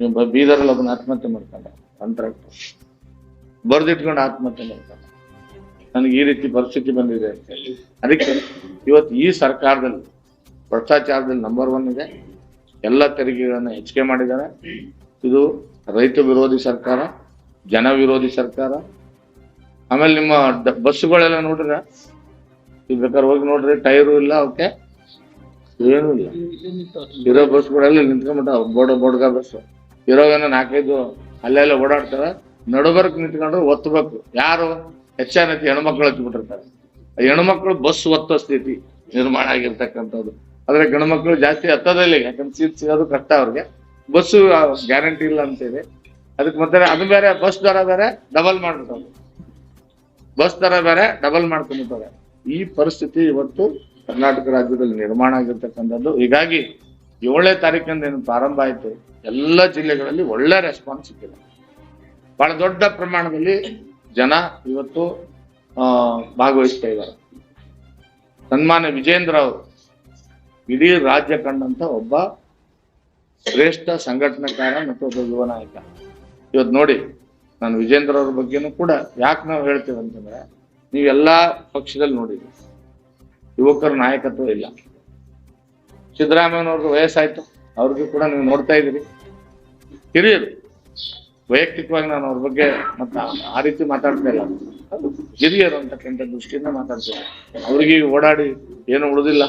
ನೀವು ಬೀದರಲ್ಲಿ ಒಬ್ಬನ ಆತ್ಮಹತ್ಯೆ ಮಾಡ್ಕೊಂಡ ಕಾಂಟ್ರಾಕ್ಟರ್. ಬರ್ದಿಟ್ಕೊಂಡು ಆತ್ಮಹತ್ಯೆ ಮಾಡ್ಕೊಂಡ ನನಗೆ ಈ ರೀತಿ ಪರಿಸ್ಥಿತಿ ಬಂದಿದೆ ಅಂತ ಹೇಳಿ. ಅದಕ್ಕೆ ಇವತ್ತು ಈ ಸರ್ಕಾರದಲ್ಲಿ ಭ್ರಷ್ಟಾಚಾರದಲ್ಲಿ ನಂಬರ್ ಒನ್ ಇದೆ. ಎಲ್ಲ ತೆರಿಗೆಗಳನ್ನು ಹೆಚ್ಚಿಗೆ ಮಾಡಿದ್ದಾರೆ. ಇದು ರೈತ ವಿರೋಧಿ ಸರ್ಕಾರ ಜನ ವಿರೋಧಿ ಸರ್ಕಾರ. ಆಮೇಲೆ ನಿಮ್ಮ ಬಸ್ಸುಗಳೆಲ್ಲ ಇದು ಈಗ ಬೇಕಾದ್ರೆ ಹೋಗಿ ನೋಡ್ರಿ ಟೈರು ಇಲ್ಲ ಅವಕ್ಕೆ ಏನೂ ಇಲ್ಲ. ಇರೋ ಬಸ್ಗಳೆಲ್ಲ ನಿಂತ್ಕೊಂಡ್ಬಿಟ್ಟ ಬೋಡ ಬೋಡ್ಗ ಬಸ್ ಇರೋವೇನೋ ನಾಲ್ಕೈದು ಅಲ್ಲೆಲ್ಲ ಓಡಾಡ್ತಾರೆ. ನಡುಬರ್ಕ್ ನಿಂತ್ಕೊಂಡ್ರೆ ಒತ್ತಬೇಕು ಯಾರು? ಹೆಚ್ಚಾನತಿ ಹೆಣ್ಮಕ್ಳು ಹಚ್ಬಿಟ್ಟಿರ್ತಾರೆ ಹೆಣ್ಮಕ್ಳು ಬಸ್ ಒತ್ತೋ ಸ್ಥಿತಿ ನಿರ್ಮಾಣ ಆಗಿರ್ತಕ್ಕಂಥದ್ದು. ಆದ್ರೆ ಗಂಡ್ಮಕ್ಳು ಜಾಸ್ತಿ ಹತ್ತೋದಿಲ್ಲ ಯಾಕಂದ್ರೆ ಸೀಟ್ ಸಿಗೋದು ಕಷ್ಟ ಅವ್ರಿಗೆ. ಬಸ್ಸು ಗ್ಯಾರಂಟಿ ಇಲ್ಲ ಅಂತೇಳಿ ಅದಕ್ಕೆ ಮತ್ತೆ ಅದು ಬೇರೆ, ಬಸ್ ದರ ಬೇರೆ, ಡಬಲ್ ಮಾಡ್ಬಿಟ್ಟು ಬಸ್ ದರ ಬೇರೆ, ಡಬಲ್ ಮಾಡ್ಕೊಂಡ್ಬಿಟ್ಟಾರೆ ಈ ಪರಿಸ್ಥಿತಿ ಇವತ್ತು ಕರ್ನಾಟಕ ರಾಜ್ಯದಲ್ಲಿ ನಿರ್ಮಾಣ ಆಗಿರ್ತಕ್ಕಂಥದ್ದು. ಹೀಗಾಗಿ ಏಳನೇ ತಾರೀಕಿಂದ ಏನು ಪ್ರಾರಂಭ ಆಯಿತು, ಎಲ್ಲ ಜಿಲ್ಲೆಗಳಲ್ಲಿ ಒಳ್ಳೆ ರೆಸ್ಪಾನ್ಸ್ ಸಿಕ್ಕಿದೆ. ಬಹಳ ದೊಡ್ಡ ಪ್ರಮಾಣದಲ್ಲಿ ಜನ ಇವತ್ತು ಭಾಗವಹಿಸ್ತಾ ಇದ್ದಾರೆ. ಸನ್ಮಾನ್ಯ ವಿಜೇಂದ್ರ ಅವರು, ಇಡೀ ರಾಜ್ಯ ಕಂಡಂತ ಒಬ್ಬ ಶ್ರೇಷ್ಠ ಸಂಘಟನಾಕಾರ ಮತ್ತು ಒಬ್ಬ ಯುವ ನಾಯಕ. ಇವತ್ತು ನೋಡಿ, ನಾನು ವಿಜೇಂದ್ರ ಅವ್ರ ಬಗ್ಗೆನೂ ಕೂಡ ಯಾಕೆ ನಾವು ಹೇಳ್ತೇವೆ ಅಂತಂದ್ರೆ ನೀವೆಲ್ಲಾ ಪಕ್ಷದಲ್ಲಿ ನೋಡಿದ್ರಿ ಯುವಕರ ನಾಯಕತ್ವ ಇಲ್ಲ. ಸಿದ್ದರಾಮಯ್ಯನವ್ರದ್ದು ವಯಸ್ಸಾಯ್ತು. ಅವ್ರಿಗೂ ಕೂಡ ನೀವು ನೋಡ್ತಾ ಇದ್ದೀರಿ. ಹಿರಿಯರು ವೈಯಕ್ತಿಕವಾಗಿ ನಾನು ಅವ್ರ ಬಗ್ಗೆ ಮತ್ತೆ ಆ ರೀತಿ ಮಾತಾಡ್ತಾ ಇಲ್ಲ. ಹಿರಿಯರು ಅಂತಕ್ಕಂಥ ದೃಷ್ಟಿಯಿಂದ ಮಾತಾಡ್ತೇನೆ ಅವ್ರಿಗೆ ಈಗ ಓಡಾಡಿ ಏನು ಉಳಿದಿಲ್ಲ.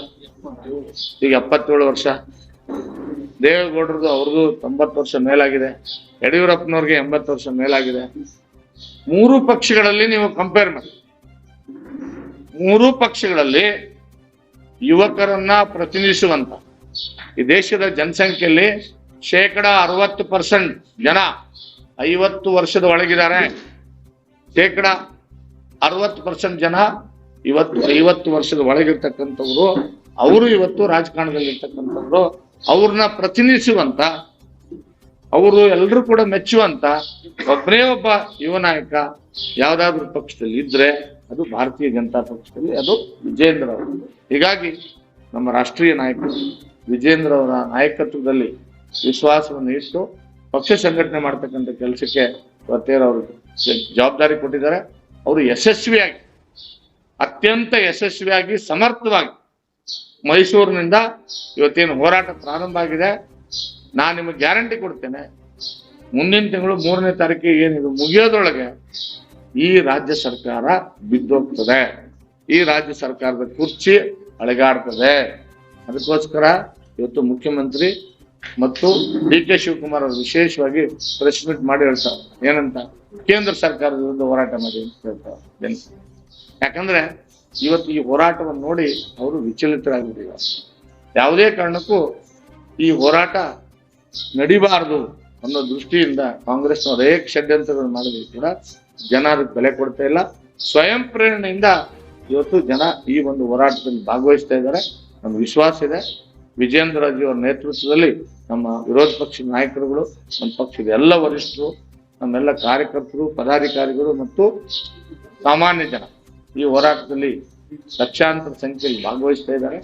ಈಗ ಎಪ್ಪತ್ತೇಳು ವರ್ಷ. ದೇವೇಗೌಡರದು ಅವ್ರಿಗೂ ತೊಂಬತ್ತು ವರ್ಷ ಮೇಲಾಗಿದೆ. ಯಡಿಯೂರಪ್ಪನವ್ರಿಗೆ ಎಂಬತ್ತು ವರ್ಷ ಮೇಲಾಗಿದೆ. ಮೂರು ಪಕ್ಷಗಳಲ್ಲಿ ನೀವು ಕಂಪೇರ್ ಮಾಡಿ. ಮೂರು ಪಕ್ಷಗಳಲ್ಲಿ ಯುವಕರನ್ನ ಪ್ರತಿನಿಧಿಸುವಂತ ಈ ದೇಶದ ಜನಸಂಖ್ಯೆಯಲ್ಲಿ ಶೇಕಡ ಅರವತ್ತು ಪರ್ಸೆಂಟ್ ಜನ ಐವತ್ತು ವರ್ಷದ ಒಳಗಿದ್ದಾರೆ. ಶೇಕಡ ಅರವತ್ತು ಪರ್ಸೆಂಟ್ ಜನ ಇವತ್ತು ಐವತ್ತು ವರ್ಷದ ಒಳಗಿರ್ತಕ್ಕಂಥವ್ರು, ಅವರು ಇವತ್ತು ರಾಜಕಾರಣದಲ್ಲಿರ್ತಕ್ಕಂಥವ್ರು, ಅವ್ರನ್ನ ಪ್ರತಿನಿಧಿಸುವಂತ, ಅವರು ಎಲ್ಲರೂ ಕೂಡ ಮೆಚ್ಚುವಂತ ಒಬ್ಬನೇ ಒಬ್ಬ ಯುವ ನಾಯಕ ಯಾವ್ದಾದ್ರು ಪಕ್ಷದಲ್ಲಿ ಇದ್ರೆ ಅದು ಭಾರತೀಯ ಜನತಾ ಪಕ್ಷದಲ್ಲಿ, ಅದು ವಿಜೇಂದ್ರ ಅವರು. ಹೀಗಾಗಿ ನಮ್ಮ ರಾಷ್ಟ್ರೀಯ ನಾಯಕರು ವಿಜೇಂದ್ರ ಅವರ ನಾಯಕತ್ವದಲ್ಲಿ ವಿಶ್ವಾಸವನ್ನು ಇಟ್ಟು ಪಕ್ಷ ಸಂಘಟನೆ ಮಾಡ್ತಕ್ಕಂಥ ಕೆಲಸಕ್ಕೆ ವರ್ತೇರ್ ಅವರು ಜವಾಬ್ದಾರಿ ಕೊಟ್ಟಿದ್ದಾರೆ. ಅವರು ಯಶಸ್ವಿಯಾಗಿ, ಅತ್ಯಂತ ಯಶಸ್ವಿಯಾಗಿ, ಸಮರ್ಥವಾಗಿ ಮೈಸೂರಿನಿಂದ ಇವತ್ತೇನು ಹೋರಾಟ ಪ್ರಾರಂಭ ಆಗಿದೆ. ನಾನು ನಿಮಗೆ ಗ್ಯಾರಂಟಿ ಕೊಡ್ತೇನೆ, ಮುಂದಿನ ತಿಂಗಳು ಮೂರನೇ ತಾರೀಕಿಗೆ ಏನಿದು ಮುಗಿಯೋದ್ರೊಳಗೆ ಈ ರಾಜ್ಯ ಸರ್ಕಾರ ಬಿದ್ದೋಗ್ತದೆ. ಈ ರಾಜ್ಯ ಸರ್ಕಾರದ ಕುರ್ಚಿ ಅಳಗಾಡ್ತದೆ. ಅದಕ್ಕೋಸ್ಕರ ಇವತ್ತು ಮುಖ್ಯಮಂತ್ರಿ ಮತ್ತು ಡಿ ಕೆ ಶಿವಕುಮಾರ್ ಅವರು ವಿಶೇಷವಾಗಿ ಪ್ರೆಸ್ ಮೀಟ್ ಮಾಡಿ ಹೇಳ್ತಾರೆ. ಏನಂತ? ಕೇಂದ್ರ ಸರ್ಕಾರದ ವಿರುದ್ಧ ಹೋರಾಟ ಮಾಡಿ ಅಂತ ಹೇಳ್ತಾರೆ? ಯಾಕಂದ್ರೆ ಇವತ್ತು ಈ ಹೋರಾಟವನ್ನು ನೋಡಿ ಅವರು ವಿಚಲಿತರಾಗಿಬಿಟ್ಟಿದ್ದಾರೆ ಯಾವುದೇ ಕಾರಣಕ್ಕೂ ಈ ಹೋರಾಟ ನಡಿಬಾರದು ಅನ್ನೋ ದೃಷ್ಟಿಯಿಂದ ಕಾಂಗ್ರೆಸ್ನ ಅನೇಕ ಷಡ್ಯಂತ್ರಗಳು ಮಾಡಿದ್ರು ಕೂಡ ಜನ ಅದಕ್ಕೆ ಬೆಲೆ ಕೊಡ್ತಾ ಇಲ್ಲ. ಸ್ವಯಂ ಪ್ರೇರಣೆಯಿಂದ ಇವತ್ತು ಜನ ಈ ಒಂದು ಹೋರಾಟದಲ್ಲಿ ಭಾಗವಹಿಸ್ತಾ ಇದ್ದಾರೆ. ನಮ್ಗೆ ವಿಶ್ವಾಸ ಇದೆ. ವಿಜೇಂದ್ರ ಜಿ ಅವರ ನೇತೃತ್ವದಲ್ಲಿ ನಮ್ಮ ವಿರೋಧ ಪಕ್ಷದ ನಾಯಕರುಗಳು, ನಮ್ಮ ಪಕ್ಷದ ಎಲ್ಲ ವರಿಷ್ಠರು, ನಮ್ಮೆಲ್ಲ ಕಾರ್ಯಕರ್ತರು, ಪದಾಧಿಕಾರಿಗಳು ಮತ್ತು ಸಾಮಾನ್ಯ ಜನ ಈ ಹೋರಾಟದಲ್ಲಿ ಲಕ್ಷಾಂತರ ಸಂಖ್ಯೆಯಲ್ಲಿ ಭಾಗವಹಿಸ್ತಾ ಇದ್ದಾರೆ.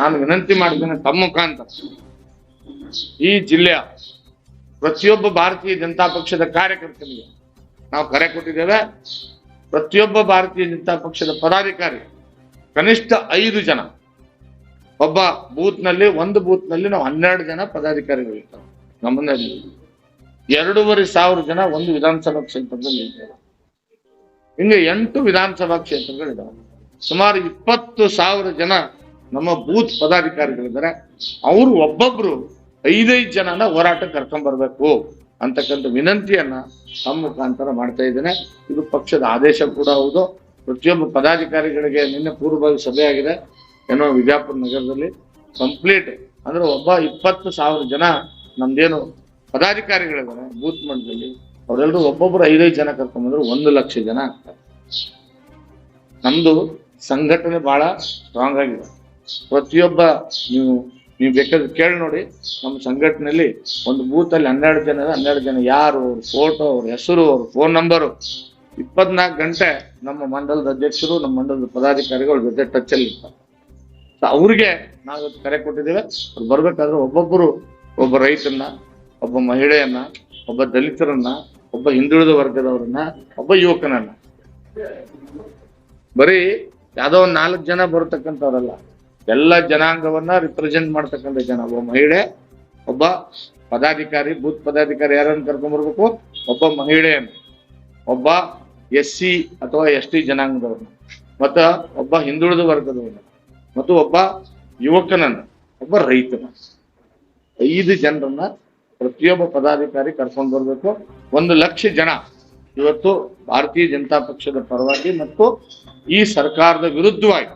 ನಾನು ವಿನಂತಿ ಮಾಡಿದ್ದೇನೆ ತಮ್ಮ ಮುಖಾಂತರ ಈ ಜಿಲ್ಲೆಯ ಪ್ರತಿಯೊಬ್ಬ ಭಾರತೀಯ ಜನತಾ ಪಕ್ಷದ ಕಾರ್ಯಕರ್ತರಿಗೆ ನಾವು ಕರೆ ಕೊಟ್ಟಿದ್ದೇವೆ. ಪ್ರತಿಯೊಬ್ಬ ಭಾರತೀಯ ಜನತಾ ಪಕ್ಷದ ಪದಾಧಿಕಾರಿ, ಕನಿಷ್ಠ ಐದು ಜನ ಒಬ್ಬ ಬೂತ್ನಲ್ಲಿ ಒಂದು ಬೂತ್ನಲ್ಲಿ ನಾವು ಹನ್ನೆರಡು ಜನ ಪದಾಧಿಕಾರಿಗಳು ಇರ್ತಾರೆ. ನಮ್ಮಲ್ಲಿ ಎರಡೂವರೆ ಸಾವಿರ ಜನ ಒಂದು ವಿಧಾನಸಭಾ ಕ್ಷೇತ್ರದಲ್ಲಿ ಹಿಂಗೆ ಎಂಟು ವಿಧಾನಸಭಾ ಕ್ಷೇತ್ರಗಳಿದಾವೆ. ಸುಮಾರು ಇಪ್ಪತ್ತು ಸಾವಿರ ಜನ ನಮ್ಮ ಬೂತ್ ಪದಾಧಿಕಾರಿಗಳಿದ್ದಾರೆ. ಅವರು ಒಬ್ಬೊಬ್ರು ಐದೈದು ಜನನ ಹೋರಾಟ ಕರ್ಕೊಂಡ್ ಬರ್ಬೇಕು ಅಂತಕ್ಕಂಥ ವಿನಂತಿಯನ್ನ ತಮ್ಮ ಮುಖಾಂತರ ಮಾಡ್ತಾ ಇದ್ದೇನೆ. ಇದು ಪಕ್ಷದ ಆದೇಶ ಕೂಡ ಹೌದು. ಪ್ರತಿಯೊಬ್ಬ ಪದಾಧಿಕಾರಿಗಳಿಗೆ ನಿನ್ನೆ ಪೂರ್ವಭಾವಿ ಸಭೆ ಆಗಿದೆ ಏನೋ ವಿಜಯಪುರ ನಗರದಲ್ಲಿ ಕಂಪ್ಲೀಟ್ ಅಂದ್ರೆ ಒಬ್ಬ ಇಪ್ಪತ್ತು ಸಾವಿರ ಜನ ನಮ್ದೇನು ಪದಾಧಿಕಾರಿಗಳಿದ್ದಾರೆ ಬೂತ್ ಮಟ್ಟದಲ್ಲಿ ಅವರೆಲ್ಲರೂ ಒಬ್ಬೊಬ್ರು ಐದೈದು ಜನ ಕರ್ಕೊಂಡ್ಬಂದ್ರೆ ಒಂದು ಲಕ್ಷ ಜನ ಆಗ್ತಾರೆ. ನಮ್ದು ಸಂಘಟನೆ ಬಹಳ ಸ್ಟ್ರಾಂಗ್ ಆಗಿದೆ. ಪ್ರತಿಯೊಬ್ಬ ನೀವು ನೀವು ಬೇಕಾದ್ರೆ ಕೇಳಿ ನೋಡಿ, ನಮ್ಮ ಸಂಘಟನೆಯಲ್ಲಿ ಒಂದು ಬೂತ್ ಅಲ್ಲಿ ಹನ್ನೆರಡು ಜನ ಹನ್ನೆರಡು ಜನ ಯಾರು, ಅವ್ರ ಫೋಟೋ, ಅವ್ರ ಹೆಸರು, ಅವ್ರ ಫೋನ್ ನಂಬರು ಇಪ್ಪತ್ನಾಲ್ಕು ಗಂಟೆ ನಮ್ಮ ಮಂಡಲದ ಅಧ್ಯಕ್ಷರು, ನಮ್ಮ ಮಂಡಲದ ಪದಾಧಿಕಾರಿಗಳು ಜೊತೆ ಟಚ್ ಅಲ್ಲಿ ಇರ್ತಾರೆ. ಅವ್ರಿಗೆ ನಾವಿವತ್ತು ಕರೆ ಕೊಟ್ಟಿದ್ದೇವೆ. ಅವ್ರು ಬರ್ಬೇಕಾದ್ರೆ ಒಬ್ಬೊಬ್ಬರು ಒಬ್ಬ ರೈತನ್ನ, ಒಬ್ಬ ಮಹಿಳೆಯನ್ನ, ಒಬ್ಬ ದಲಿತರನ್ನ, ಒಬ್ಬ ಹಿಂದುಳಿದ ವರ್ಗದವರನ್ನ, ಒಬ್ಬ ಯುವಕನನ್ನ. ಬರೀ ಯಾವ್ದೋ ಒಂದ್ ನಾಲ್ಕು ಜನ ಬರತಕ್ಕಂಥವ್ರಲ್ಲ, ಎಲ್ಲ ಜನಾಂಗವನ್ನ ರಿಪ್ರೆಸೆಂಟ್ ಮಾಡ್ತಕ್ಕಂಥ ಜನ. ಒಬ್ಬ ಮಹಿಳೆ, ಒಬ್ಬ ಪದಾಧಿಕಾರಿ, ಬೂತ್ ಪದಾಧಿಕಾರಿ ಯಾರನ್ನ ಕರ್ಕೊಂಡ್ ಬರ್ಬೇಕು? ಒಬ್ಬ ಮಹಿಳೆಯನ್ನ. ಒಬ್ಬ ಎಸ್ ಸಿ ಅಥವಾ ಎಸ್ ಟಿ ಜನಾಂಗದವ್ರನ್ನ. ಮತ್ತ ಒಬ್ಬ ಹಿಂದುಳಿದ ವರ್ಗದವನ್ನ ಮತ್ತು ಒಬ್ಬ ಯುವಕನನ್ನ, ಒಬ್ಬ ರೈತನ. ಐದು ಜನರನ್ನ ಪ್ರತಿಯೊಬ್ಬ ಪದಾಧಿಕಾರಿ ಕರ್ಕೊಂಡು ಬರಬೇಕು. ಒಂದು ಲಕ್ಷ ಜನ ಇವತ್ತು ಭಾರತೀಯ ಜನತಾ ಪಕ್ಷದ ಪರವಾಗಿ ಮತ್ತು ಈ ಸರ್ಕಾರದ ವಿರುದ್ಧವಾಗಿ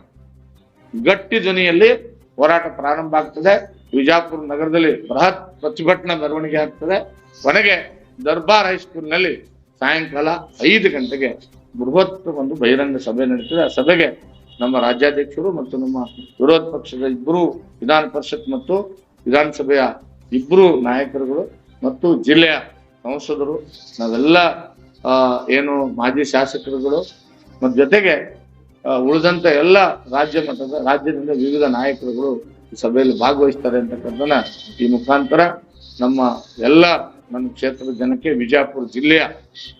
ಗಟ್ಟಿ ಧ್ವನಿಯಲ್ಲಿ ಹೋರಾಟ ಪ್ರಾರಂಭ ಆಗ್ತದೆ. ವಿಜಾಪುರ ನಗರದಲ್ಲಿ ಬೃಹತ್ ಪ್ರತಿಭಟನಾ ಮೆರವಣಿಗೆ ಆಗ್ತದೆ. ಕೊನೆಗೆ ದರ್ಬಾರ್ ಹೈಸ್ಕೂಲ್ನಲ್ಲಿ ಸಾಯಂಕಾಲ ಐದು ಗಂಟೆಗೆ ಬೃಹತ್ ಒಂದು ಬಹಿರಂಗ ಸಭೆ ನಡೀತದೆ. ಆ ಸಭೆಗೆ ನಮ್ಮ ರಾಜ್ಯಾಧ್ಯಕ್ಷರು ಮತ್ತು ನಮ್ಮ ವಿರೋಧ ಪಕ್ಷದ ಇಬ್ಬರು ವಿಧಾನ ಪರಿಷತ್ ಮತ್ತು ವಿಧಾನಸಭೆಯ ಇಬ್ಬರು ನಾಯಕರುಗಳು ಮತ್ತು ಜಿಲ್ಲೆಯ ಸಂಸದರು, ನಾವೆಲ್ಲ ಏನು ಮಾಜಿ ಶಾಸಕರುಗಳು ಮತ್ತು ಜೊತೆಗೆ ಉಳಿದಂತ ಎಲ್ಲ ರಾಜ್ಯ ಮಟ್ಟದ, ರಾಜ್ಯದಿಂದ ವಿವಿಧ ನಾಯಕರುಗಳು ಈ ಸಭೆಯಲ್ಲಿ ಭಾಗವಹಿಸ್ತಾರೆ ಅಂತಕ್ಕಂಥದ್ದನ್ನ ಈ ಮುಖಾಂತರ ನಮ್ಮ ಎಲ್ಲ ನನ್ನ ಕ್ಷೇತ್ರದ ಜನಕ್ಕೆ ವಿಜಯಪುರ ಜಿಲ್ಲೆಯ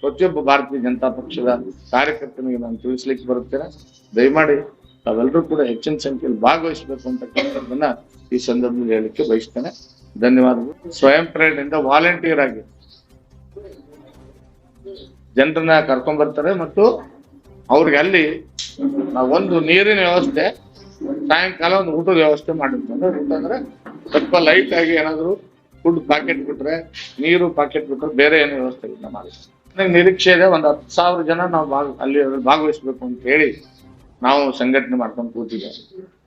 ಪ್ರತಿಯೊಬ್ಬ ಭಾರತೀಯ ಜನತಾ ಪಕ್ಷದ ಕಾರ್ಯಕರ್ತನಿಗೆ ನಾನು ತಿಳಿಸ್ಲಿಕ್ಕೆ ಬರುತ್ತೇನೆ. ದಯಮಾಡಿ ತಾವೆಲ್ಲರೂ ಕೂಡ ಹೆಚ್ಚಿನ ಸಂಖ್ಯೆಯಲ್ಲಿ ಭಾಗವಹಿಸಬೇಕು ಅಂತಕ್ಕಂಥದ್ದನ್ನ ಈ ಸಂದರ್ಭದಲ್ಲಿ ಹೇಳಲಿಕ್ಕೆ ಬಯಸ್ತೇನೆ. ಧನ್ಯವಾದಗಳು. ಸ್ವಯಂ ಪ್ರೇರಣೆಯಿಂದ ವಾಲಂಟಿಯರ್ ಆಗಿ ಜನರನ್ನ ಕರ್ಕೊಂಡ್ ಬರ್ತಾರೆ ಮತ್ತು ಅವ್ರಿಗೆ ಅಲ್ಲಿ ಒಂದು ನೀರಿನ ವ್ಯವಸ್ಥೆ, ಸಾಯಂಕಾಲ ಒಂದು ಊಟದ ವ್ಯವಸ್ಥೆ ಮಾಡಿರ್ತಾರೆ ಊಟ ಅಂದ್ರೆ ಸ್ವಲ್ಪ ಲೈಟ್ ಆಗಿ ಏನಾದ್ರು ಫುಡ್ ಪ್ಯಾಕೆಟ್ ಬಿಟ್ರೆ ನೀರು ಪ್ಯಾಕೆಟ್ ಬಿಟ್ರೆ ಬೇರೆ ಏನು ವ್ಯವಸ್ಥೆ ಇಲ್ಲ ನಮ್ಮ ನನಗೆ ನಿರೀಕ್ಷೆ ಇದೆ ಒಂದು ಹತ್ತು ಸಾವಿರ ಜನ ನಾವು ಭಾಗ, ಅಲ್ಲಿ ಭಾಗವಹಿಸ್ಬೇಕು ಅಂತ ಹೇಳಿ ನಾವು ಸಂಘಟನೆ ಮಾಡ್ಕೊಂಡು ಕೂತಿದ್ದೇವೆ.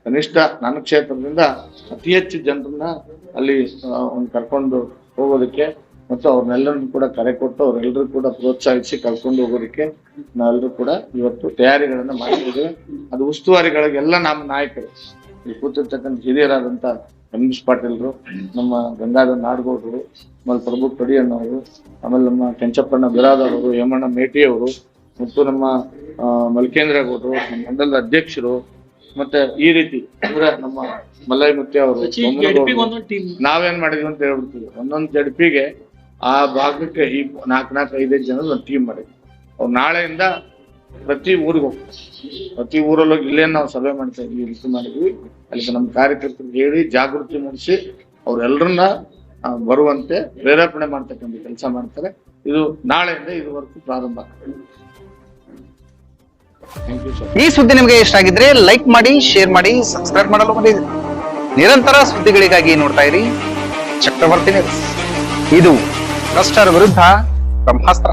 ಕನಿಷ್ಠ ನನ್ನ ಕ್ಷೇತ್ರದಿಂದ ಅತಿ ಹೆಚ್ಚು ಜನರನ್ನ ಅಲ್ಲಿ ಒಂದು ಕರ್ಕೊಂಡು ಹೋಗೋದಕ್ಕೆ ಮತ್ತು ಅವ್ರನ್ನೆಲ್ಲರನ್ನು ಕೂಡ ಕರೆ ಕೊಟ್ಟು ಅವರೆಲ್ಲರೂ ಕೂಡ ಪ್ರೋತ್ಸಾಹಿಸಿ ಕರ್ಕೊಂಡು ಹೋಗೋದಕ್ಕೆ ನಾವೆಲ್ಲರೂ ಕೂಡ ಇವತ್ತು ತಯಾರಿಗಳನ್ನ ಮಾಡಿದ್ದೇವೆ. ಅದು ಉಸ್ತುವಾರಿಗಳಿಗೆಲ್ಲ ನಮ್ಮ ನಾಯಕರು. ಇಲ್ಲಿ ಕೂತಿರ್ತಕ್ಕಂಥ ಹಿರಿಯರಾದಂಥ ಎಂ ಎಸ್ ಪಾಟೀಲ್ರು ನಮ್ಮ ಗಂಗಾಧರ್ ನಾಡಗೌಡರು ಆಮೇಲೆ ಪ್ರಭು ಕಡಿಯಣ್ಣವರು ಆಮೇಲೆ ನಮ್ಮ ಕೆಂಚಪ್ಪಣ್ಣ ಬೇರಾದವರು ಹೇಮಣ್ಣ ಮೇಟಿ ಅವರು ಮತ್ತು ನಮ್ಮ ಮಲ್ಕೇಂದ್ರ ಗೌಡರು ನಮ್ಮ ಮಂಡಲದ ಅಧ್ಯಕ್ಷರು ಮತ್ತೆ ಈ ರೀತಿ ಅಂದ್ರೆ ನಮ್ಮ ಮಲ್ಲೈ ಮುತ್ಯ ಅವರು ನಾವೇನ್ ಮಾಡಿದ್ವಿ ಅಂತ ಹೇಳ್ಬಿಡ್ತೀವಿ. ಒಂದೊಂದು ಜಡ್ಪಿಗೆ ಆ ಭಾಗಕ್ಕೆ ಈ ನಾಲ್ಕು ನಾಲ್ಕು ಐದೈದು ಜನ ಒಂದು ಟೀಮ್ ಮಾಡಿದ್ವಿ. ಅವ್ರು ನಾಳೆಯಿಂದ ಪ್ರತಿ ಊರಿಗೆ ಹೋಗ್ತೀವಿ ಪ್ರತಿ ಊರಲ್ಲಿ ಇಲ್ಲೇನ್ ನಾವು ಸಭೆ ಮಾಡ್ತಾ ಇದ್ವಿ ಇಲ್ಲಿ ಮಾಡಿದ್ವಿ. ಅಲ್ಲಿ ನಮ್ಮ ಕಾರ್ಯಕರ್ತರಿಗೆ ಹೇಳಿ ಜಾಗೃತಿ ಮೂಡಿಸಿ ಅವರೆಲ್ಲರನ್ನ ಬರುವಂತೆ ಪ್ರೇರೇಪಣೆ ಮಾಡ್ತಕ್ಕಂಥ ಕೆಲಸ ಮಾಡ್ತಾರೆ. ಇದು ನಾಳೆಯಿಂದ ಇದುವರೆಗೂ ಪ್ರಾರಂಭ. ಈ ಸುದ್ದಿ ನಿಮಗೆ ಇಷ್ಟ ಆಗಿದ್ರೆ ಲೈಕ್ ಮಾಡಿ ಶೇರ್ ಮಾಡಿ ಸಬ್ಸ್ಕ್ರೈಬ್ ಮಾಡಲು ಮರೆಯದಿರಿ ನಿರಂತರ ಸುದ್ದಿಗಳಿಗಾಗಿ ನೋಡ್ತಾ ಇರಿ. ಚಕ್ರವರ್ತಿ ಇದು ಭ್ರಷ್ಟರ ವಿರುದ್ಧ ಬ್ರಹ್ಮಾಸ್ತ್ರ.